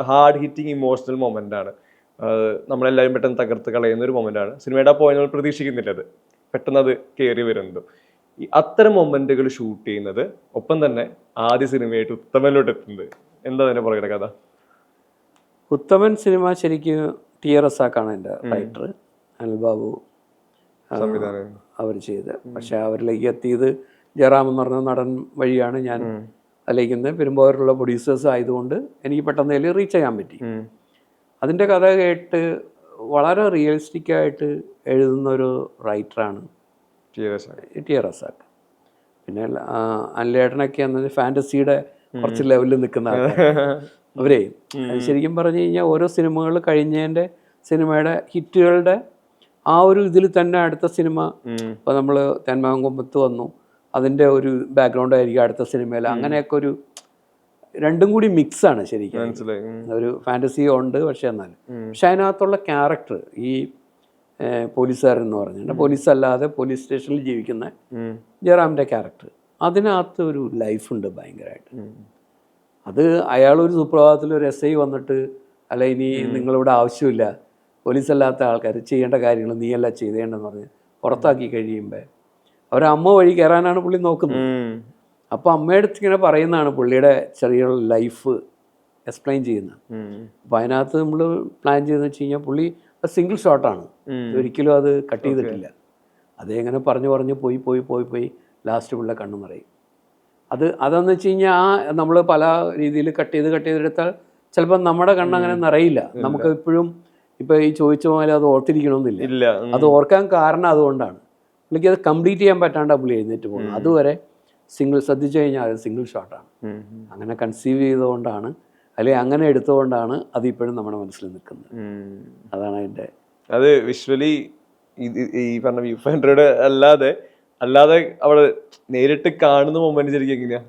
ഹാർഡ് ഹിറ്റിംഗ് ഇമോഷണൽ മൊമെന്റ് ആണ്. നമ്മളെല്ലാവരും പെട്ടെന്ന് തകർത്ത് കളയുന്ന ഒരു മൊമെന്റ് ആണ്. സിനിമയുടെ ആ പോയിന്റ് നമ്മൾ പ്രതീക്ഷിക്കുന്നില്ല അത്. പെട്ടെന്ന് അത് കയറി വരുന്നത്. ഈ അത്തരം മൊമെന്റുകൾ ഷൂട്ട് ചെയ്യുന്നത് ഒപ്പം തന്നെ ആദ്യ സിനിമയായിട്ട് ഉത്തമനിലോട്ട് എത്തുന്നത്. എന്താ അതിന്റെ പറയുന്ന കഥ? ഉത്തമൻ സിനിമ ശരിക്കും ടി ആർ എസ് ആക്കാണ് എന്റെ റൈറ്റർ അനിൽബാബു അവർ ചെയ്ത്. പക്ഷെ അവരിലേക്ക് എത്തിയത് ജയറാം എന്ന് പറഞ്ഞ നടൻ വഴിയാണ് ഞാൻ അതിലേക്ക് നിന്ന് പെരുമ്പാവൂരിലുള്ള പ്രൊഡ്യൂസേഴ്സ് ആയതുകൊണ്ട് എനിക്ക് പെട്ടെന്ന് അതിൽ റീച്ച് ചെയ്യാൻ പറ്റി. അതിന്റെ കഥ കേട്ട് വളരെ റിയലിസ്റ്റിക്കായിട്ട് എഴുതുന്ന ഒരു റൈറ്ററാണ്. ടി ആർ റസാക്ക് പിന്നെ ആ, അനിലേട്ടനൊക്കെ എന്നത് ഫാന്റസിയുടെ കുറച്ച് ലെവലിൽ നിൽക്കുന്ന. അവരെ ശരിക്കും പറഞ്ഞു കഴിഞ്ഞാൽ ഓരോ സിനിമകൾ കഴിഞ്ഞതിന്റെ സിനിമയുടെ ഹിറ്റുകളുടെ ആ ഒരു ഇതിൽ തന്നെ അടുത്ത സിനിമ. ഇപ്പോൾ നമ്മൾ തെന്മാങ്കൊമ്പത്ത് വന്നു. അതിന്റെ ഒരു ബാക്ക്ഗ്രൗണ്ട് ആയിരിക്കും അടുത്ത സിനിമയിൽ. അങ്ങനെയൊക്കെ ഒരു രണ്ടും കൂടി മിക്സ് ആണ് ശരിക്കും. ഒരു ഫാന്റസി ഉണ്ട് പക്ഷെ എന്നാൽ. പക്ഷെ അതിനകത്തുള്ള ക്യാരക്ടർ ഈ പോലീസുകാരൻ എന്ന് പറഞ്ഞിട്ട് പോലീസ് അല്ലാതെ പോലീസ് സ്റ്റേഷനിൽ ജീവിക്കുന്ന. ജയറാമിന്റെ ക്യാരക്ടർ അതിനകത്ത് ഒരു ലൈഫുണ്ട് ഭയങ്കരമായിട്ട്. അത് അയാളൊരു സുപ്രഭാതത്തിൽ ഒരു എസ് ഐ വന്നിട്ട് അല്ല ഇനി നിങ്ങളിവിടെ ആവശ്യമില്ല പോലീസ് അല്ലാത്ത ആൾക്കാർ ചെയ്യേണ്ട കാര്യങ്ങൾ നീയല്ല ചെയ്തേണ്ടെന്ന് പറഞ്ഞ് പുറത്താക്കി കഴിയുമ്പോൾ അവരമ്മ വഴി കയറാനാണ് പുള്ളി നോക്കുന്നത്. അപ്പോൾ അമ്മയുടെ അടുത്ത് ഇങ്ങനെ പറയുന്നതാണ് പുള്ളിയുടെ ചെറിയ ലൈഫ് എക്സ്പ്ലെയിൻ ചെയ്യുന്നത്. അപ്പോൾ അതിനകത്ത് നമ്മൾ പ്ലാൻ ചെയ്തെന്ന് വെച്ച് കഴിഞ്ഞാൽ പുള്ളി സിംഗിൾ ഷോട്ടാണ്. ഒരിക്കലും അത് കട്ട് ചെയ്തിട്ടില്ല. അതേങ്ങനെ പറഞ്ഞു പറഞ്ഞ് പോയി പോയി പോയി പോയി ലാസ്റ്റ് പിള്ള കണ്ണു നിറയും. അത് അതെന്ന് വെച്ച് കഴിഞ്ഞാൽ ആ നമ്മൾ പല രീതിയിൽ കട്ട് ചെയ്ത് കട്ട് ചെയ്തെടുത്താൽ ചിലപ്പോൾ നമ്മുടെ കണ്ണങ്ങനെ നിറയില്ല. നമുക്ക് ഇപ്പോഴും ഇപ്പോൾ ഈ ചോദിച്ച പോലെ അത് ഓർത്തിരിക്കണമെന്നില്ല. അത് ഓർക്കാൻ കാരണം അതുകൊണ്ടാണ്. പുള്ളിക്ക് അത് കംപ്ലീറ്റ് ചെയ്യാൻ പറ്റാണ്ട് പുള്ളി എഴുന്നേറ്റ് പോകുന്നത്. അതുവരെ സിംഗിൾ ശ്രദ്ധിച്ചു കഴിഞ്ഞാൽ അത് സിംഗിൾ ഷോട്ടാണ്. അങ്ങനെ കൺസീവ് ചെയ്തുകൊണ്ടാണ് അല്ലെങ്കിൽ അങ്ങനെ എടുത്തുകൊണ്ടാണ് അത് ഇപ്പോഴും നമ്മുടെ മനസ്സിൽ നിൽക്കുന്നത്. അതാണ് അതിന്റെ അത് വിഷ്വലി ഈ പറഞ്ഞ വ്യൂ ഫൈൻഡറുടെ അല്ലാതെ അല്ലാതെ അവിടെ നേരിട്ട് കാണുന്ന മൊമെന്റ് ശരിക്കും എങ്ങനെയാ?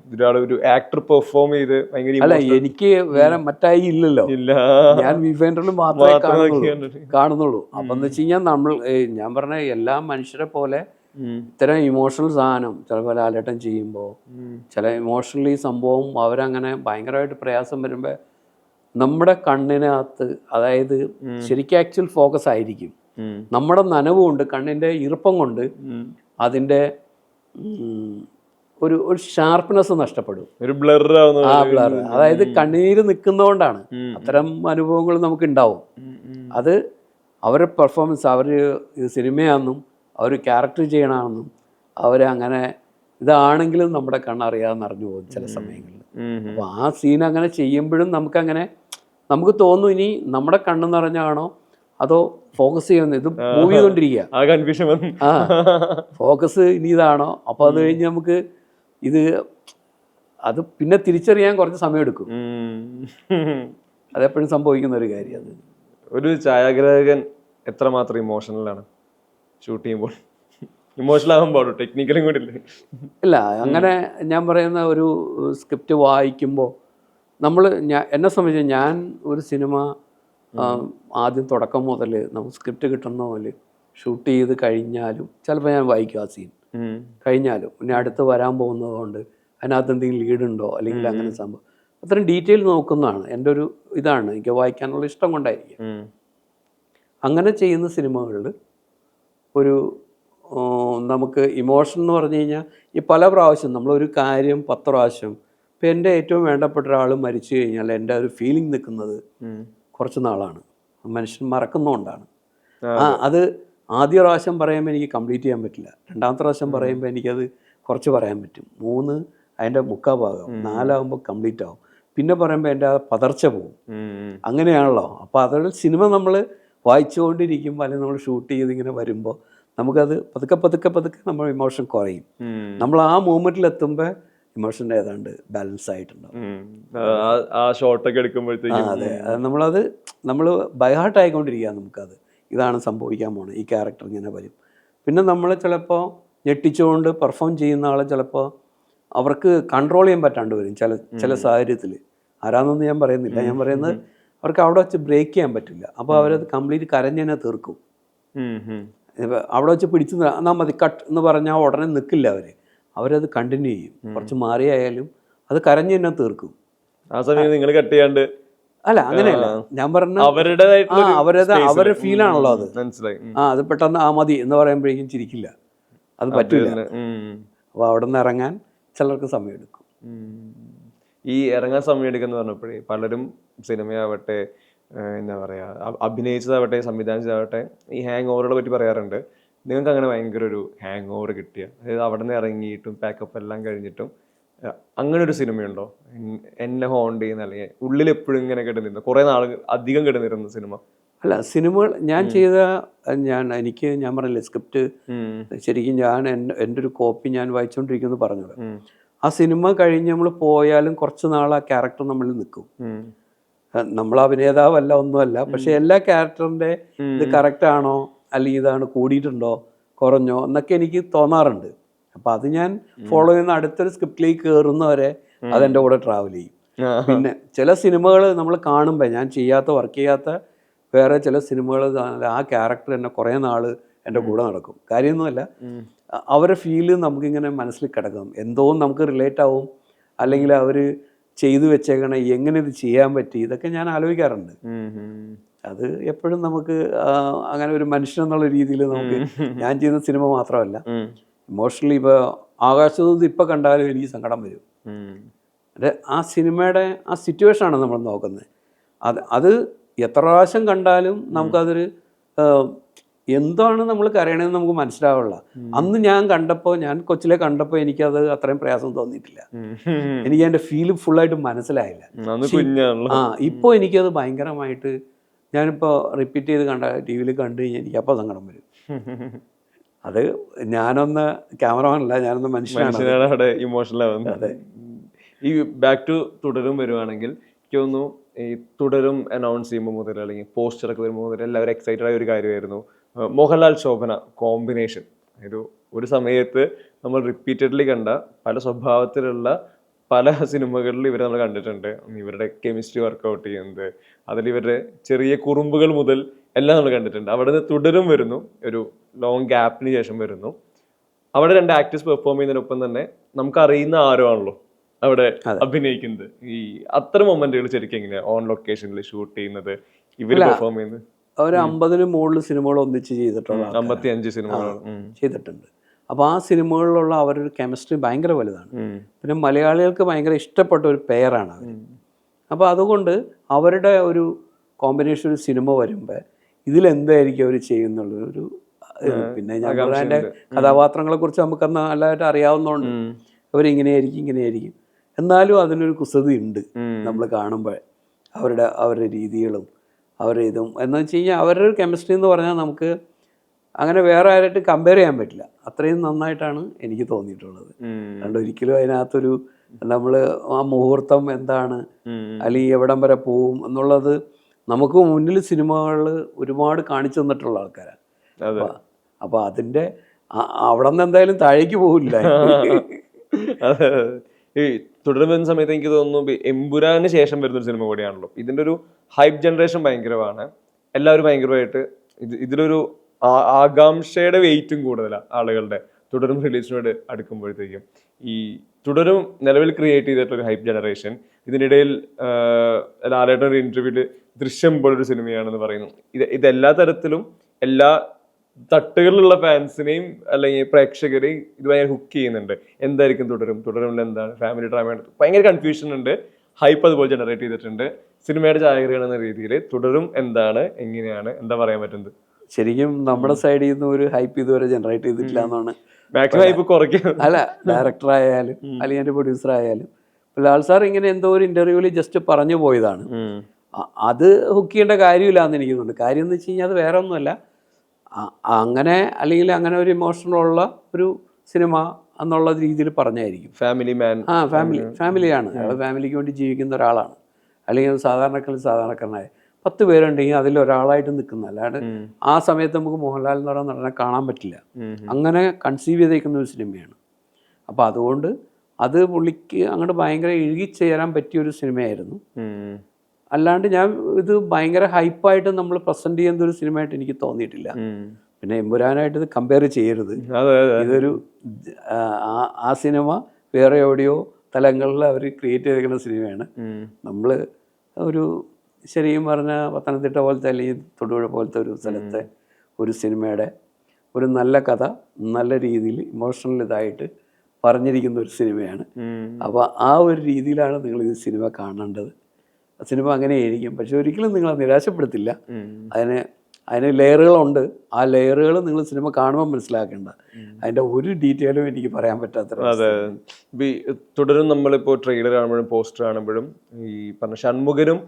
ഒരു ആക്ടർ പെർഫോം ചെയ്ത് ഭയങ്കര അല്ല എനിക്ക് വേറെ മറ്റായി ഇല്ലല്ലോ. ഇല്ല. ഞാൻ വിവേന്ദ്രനിൽ മാത്രമേ കാണുന്നുള്ളൂ. കാണുന്നുള്ളൂ. അപ്പം എന്ന് വെച്ച് കഴിഞ്ഞാൽ നമ്മൾ ഞാൻ പറഞ്ഞ എല്ലാ മനുഷ്യരെ പോലെ. ഇത്തരം ഇമോഷണൽ സാധനം ചിലപ്പോൾ ലാലേട്ടൻ ചെയ്യുമ്പോൾ. ചില ഇമോഷണലി സംഭവം അവരങ്ങനെ ഭയങ്കരമായിട്ട് പ്രയാസം വരുമ്പോൾ നമ്മുടെ കണ്ണിനകത്ത് അതായത് ശരിക്കും ആക്ച്വൽ ഫോക്കസ് ആയിരിക്കും. നമ്മുടെ നനവ് കൊണ്ട് കണ്ണിന്റെ ഈർപ്പം കൊണ്ട്. അതിന്റെ ഒരു ഒരു ഷാർപ്പ്നെസ് നഷ്ടപ്പെടും. ഒരു ബ്ലർ ആ ബ്ലർ അതായത് കണ്ണീര് നിൽക്കുന്നതുകൊണ്ടാണ്. അത്തരം അനുഭവങ്ങൾ നമുക്ക് ഉണ്ടാവും. അത് അവരുടെ പെർഫോമൻസ് അവർ ഇത് സിനിമയാണെന്നും അവർ ക്യാരക്ടർ ചെയ്യണമെന്നും അവരങ്ങനെ ഇതാണെങ്കിലും നമ്മുടെ കണ്ണറിയാതെ അറിഞ്ഞു പോകും ചില സമയങ്ങളിൽ. അപ്പോൾ ആ സീൻ അങ്ങനെ ചെയ്യുമ്പോഴും നമുക്കങ്ങനെ നമുക്ക് തോന്നും ഇനി നമ്മുടെ കണ്ണ് നിറഞ്ഞാണോ അതോ ഫോക്കസ് ചെയ്യുന്ന ഇത് മൂവ് ചെയ്തുകൊണ്ടിരിക്കുക. ആ ഫോക്കസ് ഇനി ഇതാണോ? അപ്പോൾ അത് കഴിഞ്ഞ് നമുക്ക് ഇത് അത് പിന്നെ തിരിച്ചറിയാൻ കുറച്ച് സമയമെടുക്കും. അതെപ്പോഴും സംഭവിക്കുന്ന ഒരു കാര്യം അത്. ഒരു ഛായാഗ്രാഹകൻ എത്രമാത്രം ഇമോഷണലാണ് ഷൂട്ട് ചെയ്യുമ്പോൾ. ഇമോഷണൽ ആകാൻ പാടും ടെക്നിക്കലും കൂടി ഇല്ലേ? ഇല്ല അങ്ങനെ ഞാൻ പറയുന്ന ഒരു സ്ക്രിപ്റ്റ് വായിക്കുമ്പോൾ നമ്മൾ ഞാൻ എന്നെ സംബന്ധിച്ച് ഞാൻ ഒരു സിനിമ ആദ്യം തുടക്കം മുതൽ നമുക്ക് സ്ക്രിപ്റ്റ് കിട്ടുന്ന പോലെ ഷൂട്ട് ചെയ്ത് കഴിഞ്ഞാലും ചിലപ്പോൾ ഞാൻ വായിക്കും ആ സീൻ കഴിഞ്ഞാലും. പിന്നെ അടുത്ത് വരാൻ പോകുന്നത് കൊണ്ട് അതിനകത്ത് എന്തെങ്കിലും ലീഡ് ഉണ്ടോ അല്ലെങ്കിൽ അങ്ങനെ സംഭവം. അത്രയും ഡീറ്റെയിൽ നോക്കുന്നതാണ്. എന്റെ ഒരു ഇതാണ്. എനിക്ക് വായിക്കാനുള്ള ഇഷ്ടം കൊണ്ടായിരിക്കും. അങ്ങനെ ചെയ്യുന്ന സിനിമകളിൽ ഒരു നമുക്ക് ഇമോഷൻ എന്ന് പറഞ്ഞു കഴിഞ്ഞാൽ ഈ പല പ്രാവശ്യം നമ്മളൊരു കാര്യം പത്ത് പ്രാവശ്യം ഇപ്പം എന്റെ ഏറ്റവും വേണ്ടപ്പെട്ട ഒരാൾ മരിച്ചു കഴിഞ്ഞാൽ എന്റെ ഒരു ഫീലിംഗ് നിൽക്കുന്നത് കുറച്ച് നാളാണ്. മനുഷ്യൻ മറക്കുന്നതുകൊണ്ടാണ് ആ, അത് ആദ്യ പ്രാവശ്യം പറയുമ്പോൾ എനിക്ക് കംപ്ലീറ്റ് ചെയ്യാൻ പറ്റില്ല. രണ്ടാമത്തെ പ്രാവശ്യം പറയുമ്പോൾ എനിക്കത് കുറച്ച് പറയാൻ പറ്റും. മൂന്ന് അതിന്റെ മുക്കാ ഭാഗം നാലാകുമ്പോൾ കംപ്ലീറ്റ് ആവും. പിന്നെ പറയുമ്പോൾ എന്റെ ആ പതർച്ച പോകും. അങ്ങനെയാണല്ലോ. അപ്പോൾ അതൊരു സിനിമ നമ്മൾ വായിച്ചുകൊണ്ടിരിക്കുമ്പോൾ അല്ലെങ്കിൽ നമ്മൾ ഷൂട്ട് ചെയ്ത് ഇങ്ങനെ വരുമ്പോൾ നമുക്കത് പതുക്കെ പതുക്കെ പതുക്കെ നമ്മൾ ഇമോഷൻ കുറയും. നമ്മൾ ആ മൂമെന്റിൽ എത്തുമ്പോൾ ഇമോഷൻ ഏതാണ്ട് ബാലൻസ് ആയിട്ടുണ്ടാവും ആ- ഷോട്ടൊക്കെ എടുക്കുമ്പോഴത്തേക്കും അതെ. അത് നമ്മളത് നമ്മൾ ബൈഹാർട്ട് ആയിക്കൊണ്ടിരിക്കുക നമുക്കത്. ഇതാണ് സംഭവിക്കാൻ പോണത്. ഈ ക്യാരക്ടർ ഇങ്ങനെ വരും. പിന്നെ നമ്മൾ ചിലപ്പോൾ ഞെട്ടിച്ചുകൊണ്ട് പെർഫോം ചെയ്യുന്ന ആളെ ചിലപ്പോൾ അവർക്ക് കൺട്രോൾ ചെയ്യാൻ പറ്റാണ്ട് വരും. ചില ചില സാഹചര്യത്തിൽ ആരാന്നൊന്നും ഞാൻ പറയുന്നില്ല. ഞാൻ പറയുന്നത് അവർക്ക് അവിടെ വെച്ച് ബ്രേക്ക് ചെയ്യാൻ പറ്റില്ല. അപ്പോൾ അവരത് കംപ്ലീറ്റ് കരഞ്ഞ് തന്നെ തീർക്കും. അവിടെ വെച്ച് പിടിച്ചു എന്നാൽ മതി കട്ട് എന്ന് പറഞ്ഞാൽ ഉടനെ നിൽക്കില്ല അവർ അവരത് കണ്ടിന്യൂ ചെയ്യും. കുറച്ച് മാറിയായാലും അത് കരഞ്ഞ് തന്നെ തീർക്കും. ആ സമയം നിങ്ങൾ കട്ട് ചെയ്യാണ്ട്. അല്ല അങ്ങനെയല്ല. ഞാൻ പറഞ്ഞ അവരുടെ ആ അവരത് അവരുടെ ആണല്ലോ അത്. മനസ്സിലായി. ആ അത് പെട്ടെന്ന് ആ മതി എന്ന് പറയുമ്പോഴേക്കും ചിരിക്കില്ല. അത് പറ്റില്ല അപ്പോൾ അവിടെ നിന്ന് ഇറങ്ങാൻ ചിലർക്ക് സമയമെടുക്കും. ഈ ഇറങ്ങാൻ സമയം എടുക്കുന്ന പറഞ്ഞപ്പോഴേ പലരും സിനിമയാവട്ടെ എന്താ പറയാ അ- അഭിനയിച്ചതാവട്ടെ സംവിധാനിച്ചതാവട്ടെ ഈ ഹാങ് ഓവറുകളെ പറ്റി പറയാറുണ്ട്. നിങ്ങൾക്ക് അങ്ങനെ ഭയങ്കര ഒരു ഹാങ് ഓവർ കിട്ടിയ അതായത് അവിടെ നിന്ന് ഇറങ്ങിയിട്ടും പാക്കപ്പ് എല്ലാം കഴിഞ്ഞിട്ടും അങ്ങനെ ഒരു സിനിമയുണ്ടോ? എന്നെ ഹോണ്ട് ചെയ്യുന്ന അല്ലെങ്കിൽ ഉള്ളിൽ എപ്പോഴും ഇങ്ങനെ കിടന്നിരുന്നു കുറേ നാൾ അധികം കിടന്നിരുന്ന സിനിമ? അല്ല സിനിമകൾ ഞാൻ ചെയ്ത ഞാൻ എനിക്ക് ഞാൻ പറഞ്ഞില്ലേ സ്ക്രിപ്റ്റ് ശരിക്കും ഞാൻ എന്റെ ഒരു കോപ്പി ഞാൻ വായിച്ചുകൊണ്ടിരിക്കുന്നു പറഞ്ഞത്. ആ സിനിമ കഴിഞ്ഞ് നമ്മൾ പോയാലും കുറച്ച് നാൾ ആ ക്യാരക്ടർ നമ്മളിൽ നിൽക്കും. നമ്മൾ അഭിനേതാവല്ല ഒന്നുമല്ല. പക്ഷെ എല്ലാ ക്യാരക്ടറിന്റെ ഇത് കറക്റ്റ് ആണോ അല്ലെങ്കിൽ ഇതാണ് കൂടിയിട്ടുണ്ടോ കുറഞ്ഞോ എന്നൊക്കെ എനിക്ക് തോന്നാറുണ്ട്. അപ്പൊ അത് ഞാൻ ഫോളോ ചെയ്യുന്ന അടുത്തൊരു സ്ക്രിപ്റ്റിലേക്ക് കയറുന്നവരെ അതെന്റെ കൂടെ ട്രാവൽ ചെയ്യും. പിന്നെ ചില സിനിമകൾ നമ്മൾ കാണുമ്പോൾ ഞാൻ ചെയ്യാത്ത വർക്ക് ചെയ്യാത്ത വേറെ ചില സിനിമകൾ ആ ക്യാരക്ടർ എന്നെ കുറേ നാൾ എന്റെ കൂടെ നടക്കും. കാര്യമൊന്നുമല്ല. ഉം. അ- അവരുടെ ഫീൽ നമുക്കിങ്ങനെ മനസ്സിൽ കിടക്കും. എന്തോ നമുക്ക് റിലേറ്റ് ആവും? അല്ലെങ്കിൽ അവർ ചെയ്തു വെച്ചേക്കണ എങ്ങനെ ഇത് ചെയ്യാൻ പറ്റി? ഇതൊക്കെ ഞാൻ ആലോചിക്കാറുണ്ട്. അത് എപ്പോഴും നമുക്ക് അങ്ങനെ ഒരു മനുഷ്യൻ എന്നുള്ള രീതിയിൽ നമുക്ക് ഞാൻ ചെയ്യുന്ന സിനിമ മാത്രമല്ല. ഇമോഷണലി ഇപ്പോൾ ആകാശദൂത് ഇപ്പോൾ കണ്ടാലും എനിക്ക് സങ്കടം വരും. അതെ ആ സിനിമയുടെ ആ സിറ്റുവേഷനാണ് നമ്മൾ നോക്കുന്നത്. അത് അത് എത്ര പ്രാവശ്യം കണ്ടാലും നമുക്കതൊരു എന്താണ് നമ്മൾ കരയണതെന്ന് നമുക്ക് മനസ്സിലാവുള്ള. അന്ന് ഞാൻ കണ്ടപ്പോൾ ഞാൻ കൊച്ചിലെ കണ്ടപ്പോൾ എനിക്കത് അത്രയും പ്രയാസം തോന്നിയിട്ടില്ല. എനിക്ക് എന്റെ ഫീൽ ഫുള്ളായിട്ട് മനസ്സിലായില്ല. ആ ഇപ്പോൾ എനിക്കത് ഭയങ്കരമായിട്ട് ഞാനിപ്പോൾ റിപ്പീറ്റ് ചെയ്ത് കണ്ട ടി വിയിൽ കണ്ടു കഴിഞ്ഞാൽ എനിക്ക് അപ്പോൾ സങ്കടം വരും. അത് ഞാനൊന്ന് ക്യാമറമാനല്ല ഞാനൊന്ന് മനുഷ്യനാണ്. ഇമോഷണൽ അതെ ഈ ബാക്ക് ടു തുടരും വരുവാണെങ്കിൽ എനിക്ക് തോന്നുന്നു ഈ തുടരും അനൗൺസ് ചെയ്യുമ്പോൾ മുതൽ അല്ലെങ്കിൽ പോസ്റ്റർ ഒക്കെ വരുമ്പോൾ മുതൽ എല്ലാവരും എക്സൈറ്റഡ് ആയ ഒരു കാര്യമായിരുന്നു. മോഹൻലാൽ ശോഭന കോമ്പിനേഷൻ. ഒരു ഒരു സമയത്ത് നമ്മൾ റിപ്പീറ്റഡ്ലി കണ്ട പല സ്വഭാവത്തിലുള്ള പല സിനിമകളിൽ ഇവരെ നമ്മൾ കണ്ടിട്ടുണ്ട്. ഇവരുടെ കെമിസ്ട്രി വർക്കൗട്ട് ചെയ്യുന്നത് അതിൽ ഇവരുടെ ചെറിയ കുറുമ്പുകൾ മുതൽ എല്ലാം നമ്മൾ കണ്ടിട്ടുണ്ട്. അവിടെ നിന്ന് തുടരും വരുന്നു ഒരു ലോങ് ഗ്യാപ്പിന് ശേഷം വരുന്നു. അവിടെ രണ്ട് ആക്ടേഴ്സ് പെർഫോം ചെയ്യുന്നതിനൊപ്പം തന്നെ നമുക്ക് അറിയുന്ന ആരോ ആണല്ലോ അവിടെ അഭിനയിക്കുന്നത്. ഈ അത്ര മൊമെന്റുകൾ ശരിക്കും എങ്ങനെയാ? ഓൺ ലൊക്കേഷനിൽ ഷൂട്ട് ചെയ്യുന്നത് ഇവർ പെർഫോം ചെയ്യുന്നത്? ഒരു അമ്പതിന് മുകളിൽ സിനിമകൾ ഒന്നിച്ച് ചെയ്തിട്ടുള്ള. അമ്പത്തി അഞ്ച് സിനിമകൾ. ചെയ്തിട്ടുണ്ട്. അപ്പോൾ ആ സിനിമകളിലുള്ള അവരുടെ കെമിസ്ട്രി ഭയങ്കര വലുതാണ്. പിന്നെ മലയാളികൾക്ക് ഭയങ്കര ഇഷ്ടപ്പെട്ട ഒരു പെയറാണ് അവർ അപ്പോൾ അതുകൊണ്ട് അവരുടെ ഒരു കോമ്പിനേഷൻ ഒരു സിനിമ വരുമ്പോൾ ഇതിലെന്തായിരിക്കും അവർ ചെയ്യുന്നുള്ള ഒരു പിന്നെ ഞങ്ങളുടെ അതിന്റെ കഥാപാത്രങ്ങളെ കുറിച്ച് നമുക്ക് നല്ലതായിട്ട് അറിയാവുന്നതുകൊണ്ട് അവരിങ്ങനെയായിരിക്കും ഇങ്ങനെയായിരിക്കും. എന്നാലും അതിനൊരു കുസൃതി ഉണ്ട് നമ്മൾ കാണുമ്പോൾ അവരുടെ അവരുടെ രീതികളും. അവരുടെ ഇതും എന്ന് വെച്ച് കഴിഞ്ഞാൽ അവരുടെ കെമിസ്ട്രി എന്ന് പറഞ്ഞാൽ നമുക്ക് അങ്ങനെ വേറെ ആരായിട്ട് കമ്പയർ ചെയ്യാൻ പറ്റില്ല. അത്രയും നന്നായിട്ടാണ് എനിക്ക് തോന്നിയിട്ടുള്ളത്. അതുകൊണ്ട് ഒരിക്കലും അതിനകത്തൊരു നമ്മൾ ആ മുഹൂർത്തം എന്താണ്? അല്ലെങ്കിൽ എവിടം വരെ പോവും എന്നുള്ളത് നമുക്ക് മുന്നിൽ സിനിമകളിൽ ഒരുപാട് കാണിച്ചു തന്നിട്ടുള്ള ആൾക്കാരാണ് അപ്പോൾ അതിന്റെ അവിടെ നിന്ന് എന്തായാലും താഴേക്ക് പോകില്ല. ഈ തുടർന്ന് വരുന്ന സമയത്ത് എനിക്ക് തോന്നുന്നു എംപുരാന് ശേഷം വരുന്ന ഒരു സിനിമ കൂടിയാണല്ലോ. ഇതിന്റെ ഒരു ഹൈപ്പ് ജനറേഷൻ ഭയങ്കരമാണ്. എല്ലാവരും ഭയങ്കരമായിട്ട് ഇത് ഇതിലൊരു ആകാംക്ഷയുടെ വെയിറ്റും കൂടുതലാണ് ആളുകളുടെ തുടരും റിലീസിനോട് അടുക്കുമ്പോഴത്തേക്കും. ഈ തുടരും നിലവിൽ ക്രിയേറ്റ് ചെയ്തിട്ടുള്ള ഒരു ഹൈപ്പ് ജനറേഷൻ ഇതിനിടയിൽ ലാലേട്ടൻ ഒരു ഇന്റർവ്യൂവിൽ ദൃശ്യം പോലൊരു സിനിമയാണെന്ന് പറയുന്നു. ഇത് ഇതെല്ലാ തരത്തിലും എല്ലാ തട്ടുകളിലുള്ള ഫാൻസിനെയും അല്ലെങ്കിൽ പ്രേക്ഷകരെയും ഇത് ഭയങ്കര ഹുക്ക് ചെയ്യുന്നുണ്ട്. എന്തായിരിക്കും തുടരും? തുടരും എന്താണ്? ഫാമിലി ഡ്രാമയാണ് ഭയങ്കര കൺഫ്യൂഷൻ ഉണ്ട്. ഹൈപ്പ് അതുപോലെ ജനറേറ്റ് ചെയ്തിട്ടുണ്ട്. സിനിമയുടെ ചായകരകൾ എന്ന രീതിയിൽ തുടരും എന്താണ്? എങ്ങനെയാണ്? എന്താ പറയാൻ പറ്റുന്നത്? ശരിക്കും നമ്മുടെ സൈഡിൽ നിന്ന് ഒരു ഹൈപ്പ് ഇതുവരെ ജനറേറ്റ് ചെയ്തിട്ടില്ല എന്നാണ് ഹൈപ്പ് കുറയ്ക്കും. അല്ല ഡയറക്ടർ ആയാലും അല്ലെങ്കിൽ എന്റെ പ്രൊഡ്യൂസർ ആയാലും. ലാൽ സാർ ഇങ്ങനെ എന്തോ ഒരു ഇന്റർവ്യൂവിൽ ജസ്റ്റ് പറഞ്ഞു പോയതാണ്. അത് ഹുക്ക് ചെയ്യേണ്ട കാര്യമില്ല എന്ന് എനിക്ക് തോന്നുന്നുണ്ട്. കാര്യം എന്ന് വെച്ച് കഴിഞ്ഞാൽ അത് വേറെ ഒന്നുമല്ല. അങ്ങനെ അല്ലെങ്കിൽ അങ്ങനെ ഒരു ഇമോഷണലുള്ള ഒരു സിനിമ എന്നുള്ള രീതിയിൽ പറഞ്ഞായിരിക്കും. ഫാമിലി മാൻ ആ ഫാമിലി ഫാമിലിയാണ് അയാൾ ഫാമിലിക്ക് വേണ്ടി ജീവിക്കുന്ന ഒരാളാണ്. അല്ലെങ്കിൽ സാധാരണക്കാരൻ സാധാരണക്കാരിൽ സാധാരണക്കാരനായ പത്ത് പേരുണ്ടെങ്കിൽ അതിൽ ഒരാളായിട്ട് നിൽക്കുന്ന അല്ലാണ്ട് ആ സമയത്ത് നമുക്ക് മോഹൻലാൽ എന്ന് പറയുന്ന നടനെ കാണാൻ പറ്റില്ല. അങ്ങനെ കൺസീവ് ചെയ്തേക്കുന്ന ഒരു സിനിമയാണ് അപ്പോൾ അതുകൊണ്ട് അത് പുള്ളിക്ക് അങ്ങോട്ട് ഭയങ്കര ഇഴുകിച്ചേരാൻ പറ്റിയ ഒരു സിനിമയായിരുന്നു അല്ലാണ്ട് ഞാൻ ഇത് ഭയങ്കര ഹൈപ്പായിട്ട് നമ്മൾ പ്രസന്റ് ചെയ്യുന്ന ഒരു സിനിമയായിട്ട് എനിക്ക് തോന്നിയിട്ടില്ല. പിന്നെ എമ്പുരാനായിട്ട് ഇത് കമ്പയർ ചെയ്യരുത്. ഇതൊരു ആ, സിനിമ വേറെ എവിടെയോ തലങ്ങളിൽ അവർ ക്രിയേറ്റ് ചെയ്തിരിക്കുന്ന സിനിമയാണ്. നമ്മൾ ഒരു ശരിക്കും പറഞ്ഞ പത്തനംതിട്ട പോലത്തെ അല്ലെങ്കിൽ തൊടുപുഴ പോലത്തെ ഒരു സ്ഥലത്തെ ഒരു സിനിമയുടെ ഒരു നല്ല കഥ നല്ല രീതിയിൽ ഇമോഷണൽ ഇതായിട്ട് പറഞ്ഞിരിക്കുന്ന ഒരു സിനിമയാണ്. അപ്പോൾ ആ ഒരു രീതിയിലാണ് നിങ്ങൾ ഈ സിനിമ കാണേണ്ടത്. സിനിമ അങ്ങനെയായിരിക്കും. പക്ഷെ ഒരിക്കലും നിങ്ങളെ നിരാശപ്പെടുത്തില്ല. അതിന് അതിന് ലെയറുകളുണ്ട്. ആ ലെയറുകൾ നിങ്ങൾ സിനിമ കാണുമ്പോൾ മനസ്സിലാക്കേണ്ട. അതിന്റെ ഒരു ഡീറ്റെയിലും എനിക്ക് പറയാൻ പറ്റാത്ത അതെ. തുടരും നമ്മളിപ്പോ ട്രെയിലർ കാണുമ്പോഴും പോസ്റ്റർ കാണുമ്പോഴും ഈ പറഞ്ഞ ഷൺമുഖനും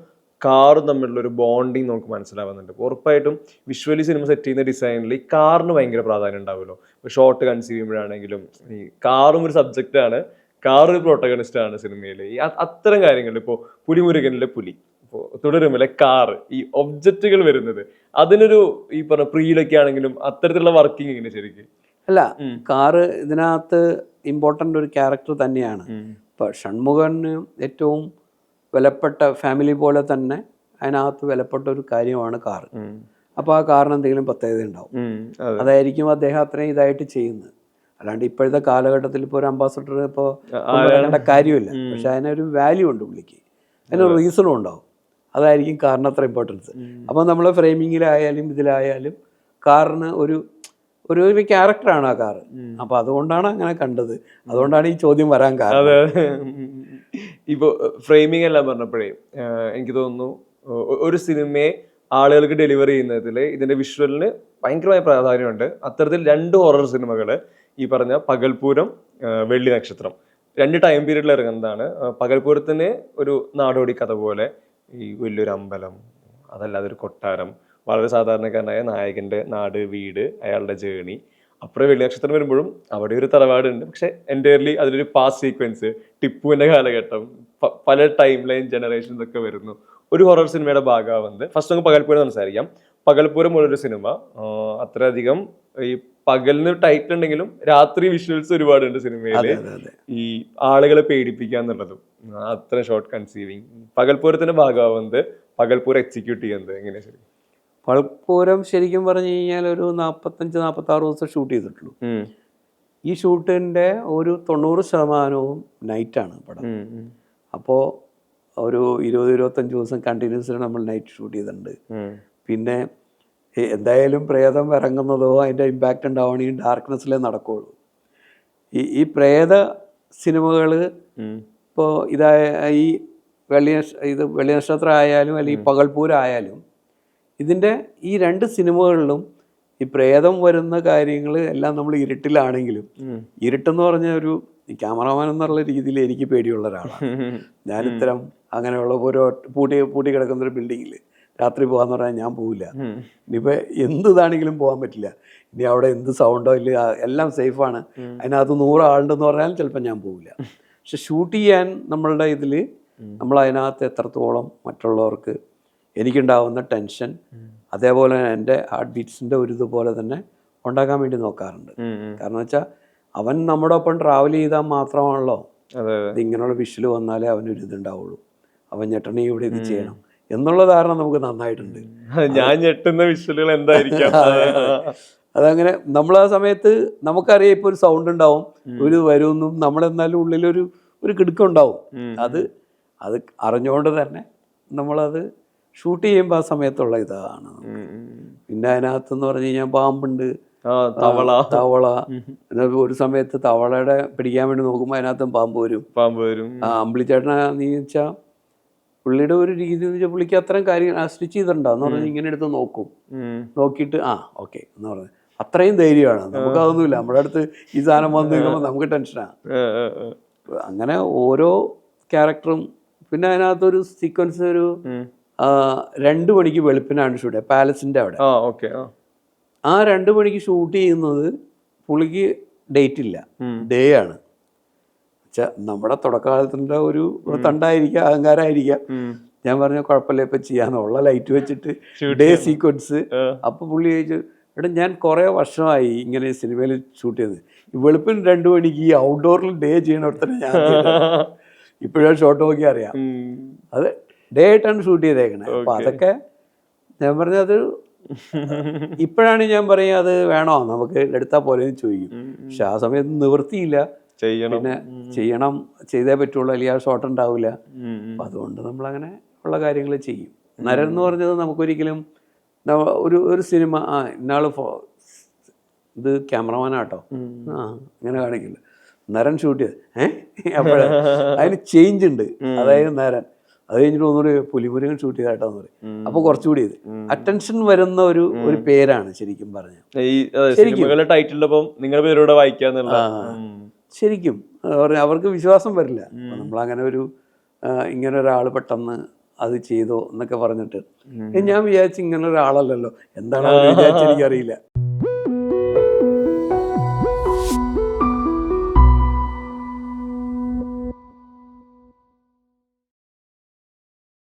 കാറും തമ്മിലുള്ള ഒരു ബോണ്ടിങ് നമുക്ക് മനസ്സിലാവുന്നുണ്ട്. ഉറപ്പായിട്ടും വിഷ്വലി സിനിമ സെറ്റ് ചെയ്യുന്ന ഡിസൈനിൽ ഈ കാറിന് ഭയങ്കര പ്രാധാന്യം ഉണ്ടാവുമല്ലോ. ഷോർട്ട് കൺസീവ് ചെയ്യുമ്പോഴാണെങ്കിലും ഈ കാറും ഒരു സബ്ജക്റ്റ് ആണ് പ്രോട്ടഗണിസ്റ്റ് ആണ് സിനിമയിൽ ഈ അത്തരം കാര്യങ്ങൾ. ഇപ്പോൾ പുലിമുരുകനിലെ പുലി. ഇപ്പോൾ തുടരുമില്ല കാർ ഈ ഒബ്ജക്റ്റുകൾ വരുന്നത്. അതിനൊരു ഈ പറഞ്ഞ പ്രീയിലൊക്കെ ആണെങ്കിലും അത്തരത്തിലുള്ള വർക്കിംഗ് ഇങ്ങനെ ശരിക്കും? അല്ല കാറ് ഇതിനകത്ത് ഇമ്പോർട്ടന്റ് ഒരു ക്യാരക്ടർ തന്നെയാണ്. ഇപ്പോൾ ഷൺമുഖന് ഏറ്റവും വിലപ്പെട്ട ഫാമിലി പോലെ തന്നെ അതിനകത്ത് വിലപ്പെട്ട ഒരു കാര്യമാണ് കാറ്. അപ്പോൾ ആ കാറിന് എന്തെങ്കിലും പ്രത്യേകത ഉണ്ടാവും. അതായിരിക്കും അദ്ദേഹം അത്രയും ഇതായിട്ട് ചെയ്യുന്നത്. അല്ലാണ്ട് ഇപ്പോഴത്തെ കാലഘട്ടത്തിൽ ഇപ്പോൾ ഒരു അംബാസഡർ ഇപ്പോൾ കാര്യമില്ല. പക്ഷെ അതിനൊരു വാല്യൂ ഉണ്ട് പുള്ളിക്ക്. അതിനൊരു റീസണും ഉണ്ടാവും. അതായിരിക്കും കാറിന് അത്ര ഇമ്പോർട്ടൻസ് അപ്പോൾ നമ്മൾ ഫ്രെയിമിങ്ങിലായാലും ഇതിലായാലും കാറിന് ഒരു ഒരു ഒരു ക്യാരക്ടറാണ് ആ കാറ് അപ്പൊ അതുകൊണ്ടാണ് അങ്ങനെ കണ്ടത്. അതുകൊണ്ടാണ് ഈ ചോദ്യം വരാൻ കാരണം. അതെ. അതെ ഇപ്പൊ ഫ്രെയിമിംഗ് എല്ലാം പറഞ്ഞപ്പോഴേ എനിക്ക് തോന്നുന്നു ഒരു സിനിമയെ ആളുകൾക്ക് ഡെലിവറി ചെയ്യുന്നതിൽ ഇതിന്റെ വിഷ്വലിന് ഭയങ്കരമായ പ്രാധാന്യമുണ്ട്. അത്തരത്തിൽ രണ്ട് ഹൊറർ സിനിമകൾ ഈ പറഞ്ഞ പകൽപൂരം വെള്ളി നക്ഷത്രം. രണ്ട് ടൈം പീരീഡിൽ ഇറങ്ങുന്നതാണ്. പകൽപൂരത്തിന് ഒരു നാടോടി കഥ പോലെ ഈ വലിയൊരു അമ്പലം അതല്ലാതെ ഒരു കൊട്ടാരം വളരെ സാധാരണക്കാരനായ നായകന്റെ നാട് വീട് അയാളുടെ ജേണി അപ്പുറം വെള്ളി നക്ഷത്രം വരുമ്പോഴും അവിടെ ഒരു തറവാടുണ്ട്. പക്ഷെ എന്റയർലി അതിലൊരു പാസ് സീക്വൻസ് ടിപ്പുവിന്റെ കാലഘട്ടം പല ടൈം ലൈൻ ജനറേഷൻസ് ഒക്കെ വരുന്നു. ഒരു ഹൊറർ സിനിമയുടെ ഭാഗമാവുന്നത്. ഫസ്റ്റ് നമുക്ക് പകൽപൂരം സംസാരിക്കാം. പകൽപൂരം പോലൊരു സിനിമ അത്രയധികം ഈ പകലിന് ടൈറ്റിൽ ഉണ്ടെങ്കിലും രാത്രി വിഷ്വൽസ് ഒരുപാടുണ്ട് അതെ ഈ ആളുകളെ പേടിപ്പിക്കുക എന്നുള്ളതും. അത്ര ഷോർട്ട് കൺസീവിങ് പകൽപൂരത്തിന്റെ ഭാഗമാവുന്നത് പകൽപൂരം എക്സിക്യൂട്ട് ചെയ്യുന്നത്. എങ്ങനെയാ ശരി? പകൽപൂരം ശരിക്കും പറഞ്ഞു കഴിഞ്ഞാൽ ഒരു നാൽപ്പത്തഞ്ച് നാൽപ്പത്താറ് ദിവസം ഷൂട്ട് ചെയ്തിട്ടുള്ളൂ. ഈ ഷൂട്ടിന്റെ ഒരു തൊണ്ണൂറ് ശതമാനവും നൈറ്റാണ് പടം. അപ്പോ ഒരു ഇരുപത് ഇരുപത്തഞ്ച് ദിവസം കണ്ടിന്യൂസിൽ നമ്മൾ നൈറ്റ് ഷൂട്ട് ചെയ്തിട്ടുണ്ട്. പിന്നെ എന്തായാലും പ്രേതം ഇറങ്ങുന്നതോ അതിന്റെ ഇമ്പാക്റ്റ് ഉണ്ടാവണമെങ്കിൽ ഡാർക്ക്നെസ്സിലേ നടക്കുകയുള്ളൂ ഈ ഈ പ്രേത സിനിമകൾ ഇപ്പോൾ ഇതായ ഈ വെള്ളി ഇത് വെള്ളി നക്ഷത്രം ആയാലും അല്ലെങ്കിൽ ഈ പകൽപൂരായാലും ഇതിന്റെ ഈ രണ്ട് സിനിമകളിലും ഈ പ്രേതം വരുന്ന കാര്യങ്ങൾ എല്ലാം നമ്മൾ ഇരുട്ടിലാണെങ്കിലും ഇരുട്ടെന്ന് പറഞ്ഞ ഒരു ക്യാമറമാൻ എന്നുള്ള രീതിയിൽ എനിക്ക് പേടിയുള്ള ഒരാളാണ്. ഞാനിത്തരം അങ്ങനെയുള്ള ഓരോ പൂട്ടി പൂട്ടി കിടക്കുന്ന ഒരു ബിൽഡിങ്ങിൽ രാത്രി പോകാന്ന് പറഞ്ഞാൽ ഞാൻ പോവില്ല. ഇനിയിപ്പോൾ എന്ത് ഇതാണെങ്കിലും പോകാൻ പറ്റില്ല. ഇനി അവിടെ എന്ത് സൗണ്ടോ ഇല്ല എല്ലാം സേഫാണ് അതിനകത്ത് നൂറ് ആളുണ്ടെന്ന് പറഞ്ഞാൽ ചിലപ്പോൾ ഞാൻ പോവില്ല. പക്ഷെ ഷൂട്ട് ചെയ്യാൻ നമ്മളുടെ ഇതിൽ നമ്മൾ അതിനകത്ത് എത്രത്തോളം മറ്റുള്ളവർക്ക് എനിക്കുണ്ടാവുന്ന ടെൻഷൻ അതേപോലെ എന്റെ ഹാർട്ട് ബീറ്റ്സിന്റെ ഒരു ഇതുപോലെ തന്നെ ഉണ്ടാക്കാൻ വേണ്ടി നോക്കാറുണ്ട്. കാരണം വെച്ചാൽ അവൻ നമ്മുടെ ഒപ്പം ട്രാവൽ ചെയ്താൽ മാത്രമാണല്ലോ. ഇങ്ങനെയുള്ള വിഷൽ വന്നാലേ അവനൊരു ഇതുണ്ടാവുള്ളൂ അവൻ ഞെട്ടണി ഇവിടെ ഇത് ചെയ്യണം. എന്നുള്ള ധാരണ നമുക്ക് നന്നായിട്ടുണ്ട്. ഞാൻ ഞെട്ടുന്ന വിഷ്വലുകൾ എന്തായിരിക്കാം? അതങ്ങനെ നമ്മൾ ആ സമയത്ത് നമുക്കറിയാം ഇപ്പോൾ ഒരു സൗണ്ട് ഉണ്ടാവും. ഒരു വരുമെന്നും നമ്മളെന്നാലും ഉള്ളിലൊരു ഒരു കിടുക്കം ഉണ്ടാവും. അത് അത് അറിഞ്ഞുകൊണ്ട് തന്നെ നമ്മളത് ഷൂട്ട് ചെയ്യുമ്പോൾ ആ സമയത്തുള്ള ഇതാണ് പിന്നെ അതിനകത്തെന്ന് പറഞ്ഞു കഴിഞ്ഞാൽ പാമ്പുണ്ട്. തവള. തവള. ഒരു സമയത്ത് തവളയുടെ പിടിക്കാൻ വേണ്ടി നോക്കുമ്പോൾ അതിനകത്തും പാമ്പ് വരും. പാമ്പ് വരും. ആ അമ്പിളിച്ചേട്ടനെ നീ വെച്ചാൽ പുള്ളിയുടെ ഒരു രീതി എന്ന് വെച്ചാൽ പുള്ളിക്ക് അത്രയും കാര്യം സ്റ്റിച്ച് ചെയ്തിട്ടുണ്ടാവും എന്ന് പറഞ്ഞാൽ ഇങ്ങനെ എടുത്ത് നോക്കും. നോക്കിയിട്ട് ആ ഓക്കെ എന്ന് പറഞ്ഞു. അത്രയും ധൈര്യമാണ്. നമുക്കതൊന്നുമില്ല നമ്മുടെ അടുത്ത് ഈ സാധനം വന്നു നിൽക്കുമ്പോൾ നമുക്ക് ടെൻഷനാണ്. അങ്ങനെ ഓരോ ക്യാരക്ടറും പിന്നെ അതിനകത്തൊരു സീക്വൻസ് ഒരു രണ്ടു മണിക്ക് വെളുപ്പിനാണ് ഷൂട്ട് പാലസിന്റെ അവിടെ. ആ രണ്ടു ആ. ആ രണ്ട് മണിക്ക് ഷൂട്ട് ചെയ്യുന്നത് പുള്ളിക്ക് ഡേറ്റ് ഇല്ല. ഡേ ആണ്. വെച്ചാൽ നമ്മുടെ തുടക്കകാലത്തിന്റെ ഒരു തണ്ടായിരിക്കാം അഹങ്കാരമായിരിക്കാം ഉം. ഞാൻ പറഞ്ഞ കുഴപ്പമില്ല ഇപ്പം ചെയ്യാന്നുള്ള ലൈറ്റ് വെച്ചിട്ട് ഡേ സീക്വൻസ്. അപ്പോൾ പുള്ളി ചോദിച്ചു എടാ ഞാൻ കുറേ വർഷമായി ഇങ്ങനെ സിനിമയിൽ ഷൂട്ട് ചെയ്ത് വെളുപ്പിന് രണ്ടു മണിക്ക് ഈ ഔട്ട്ഡോറിൽ ഡേ ചെയ്യണോടത്തന്നെ ഞാൻ ഇപ്പോഴാണ് ഷോട്ട് നോക്കി അറിയാം. അത് ഡേ ആയിട്ടാണ് ഷൂട്ട് ചെയ്തേക്കണേ. അപ്പോൾ അതൊക്കെ ഞാൻ പറഞ്ഞത് ഇപ്പോഴാണ് ഞാൻ പറയുക അത് വേണോ? നമുക്ക് എടുത്താൽ പോലെ ചോദിക്കും. പക്ഷെ ആ സമയത്ത് നിവൃത്തിയില്ല. ചെയ്യണം പിന്നെ ചെയ്യണം ചെയ്തേ പറ്റുള്ളൂ അല്ലെങ്കിൽ ഷോട്ട് ഉണ്ടാവില്ല. അപ്പം അതുകൊണ്ട് നമ്മളങ്ങനെ ഉള്ള കാര്യങ്ങൾ ചെയ്യും. നരൻ എന്ന് പറഞ്ഞത് നമുക്കൊരിക്കലും ഒരു ഒരു സിനിമ ആ ഇന്നാൾ ഫോ ഇത് ക്യാമറമാനാട്ടോ ആ അങ്ങനെ കാണിക്കില്ല നരൻ ഷൂട്ട് ചെയ്ത്. ഏഹ് അപ്പോഴേ അതിന് ചേഞ്ച് ഉണ്ട്. അതായത് നരൻ. അത് കഴിഞ്ഞിട്ട് ഒന്നുകൂടി പുലിമുരുകൻ ഷൂട്ട് ചെയ്തായിട്ടാന്ന് പറയും. അപ്പൊ കുറച്ചുകൂടി ഇത്. അറ്റൻഷൻ വരുന്ന ഒരു ഒരു പേരാണ് ശരിക്കും പറഞ്ഞത് ഈ ടൈറ്റിലൊപ്പം നിങ്ങളുടെ പേരോടെ വായിക്കാന്നുള്ള. ശരിക്കും പറഞ്ഞാൽ അവർക്ക് വിശ്വാസം വരില്ല. നമ്മളങ്ങനെ ഒരു ഇങ്ങനെ ഒരാൾ പെട്ടെന്ന് അത് ചെയ്തോ എന്നൊക്കെ പറഞ്ഞിട്ട്. ഞാൻ വിചാരിച്ചു ഇങ്ങനെ ഒരാളല്ലല്ലോ. എന്താണ് വിചാരിച്ചെനിക്കറിയില്ല എനിക്കറിയില്ല.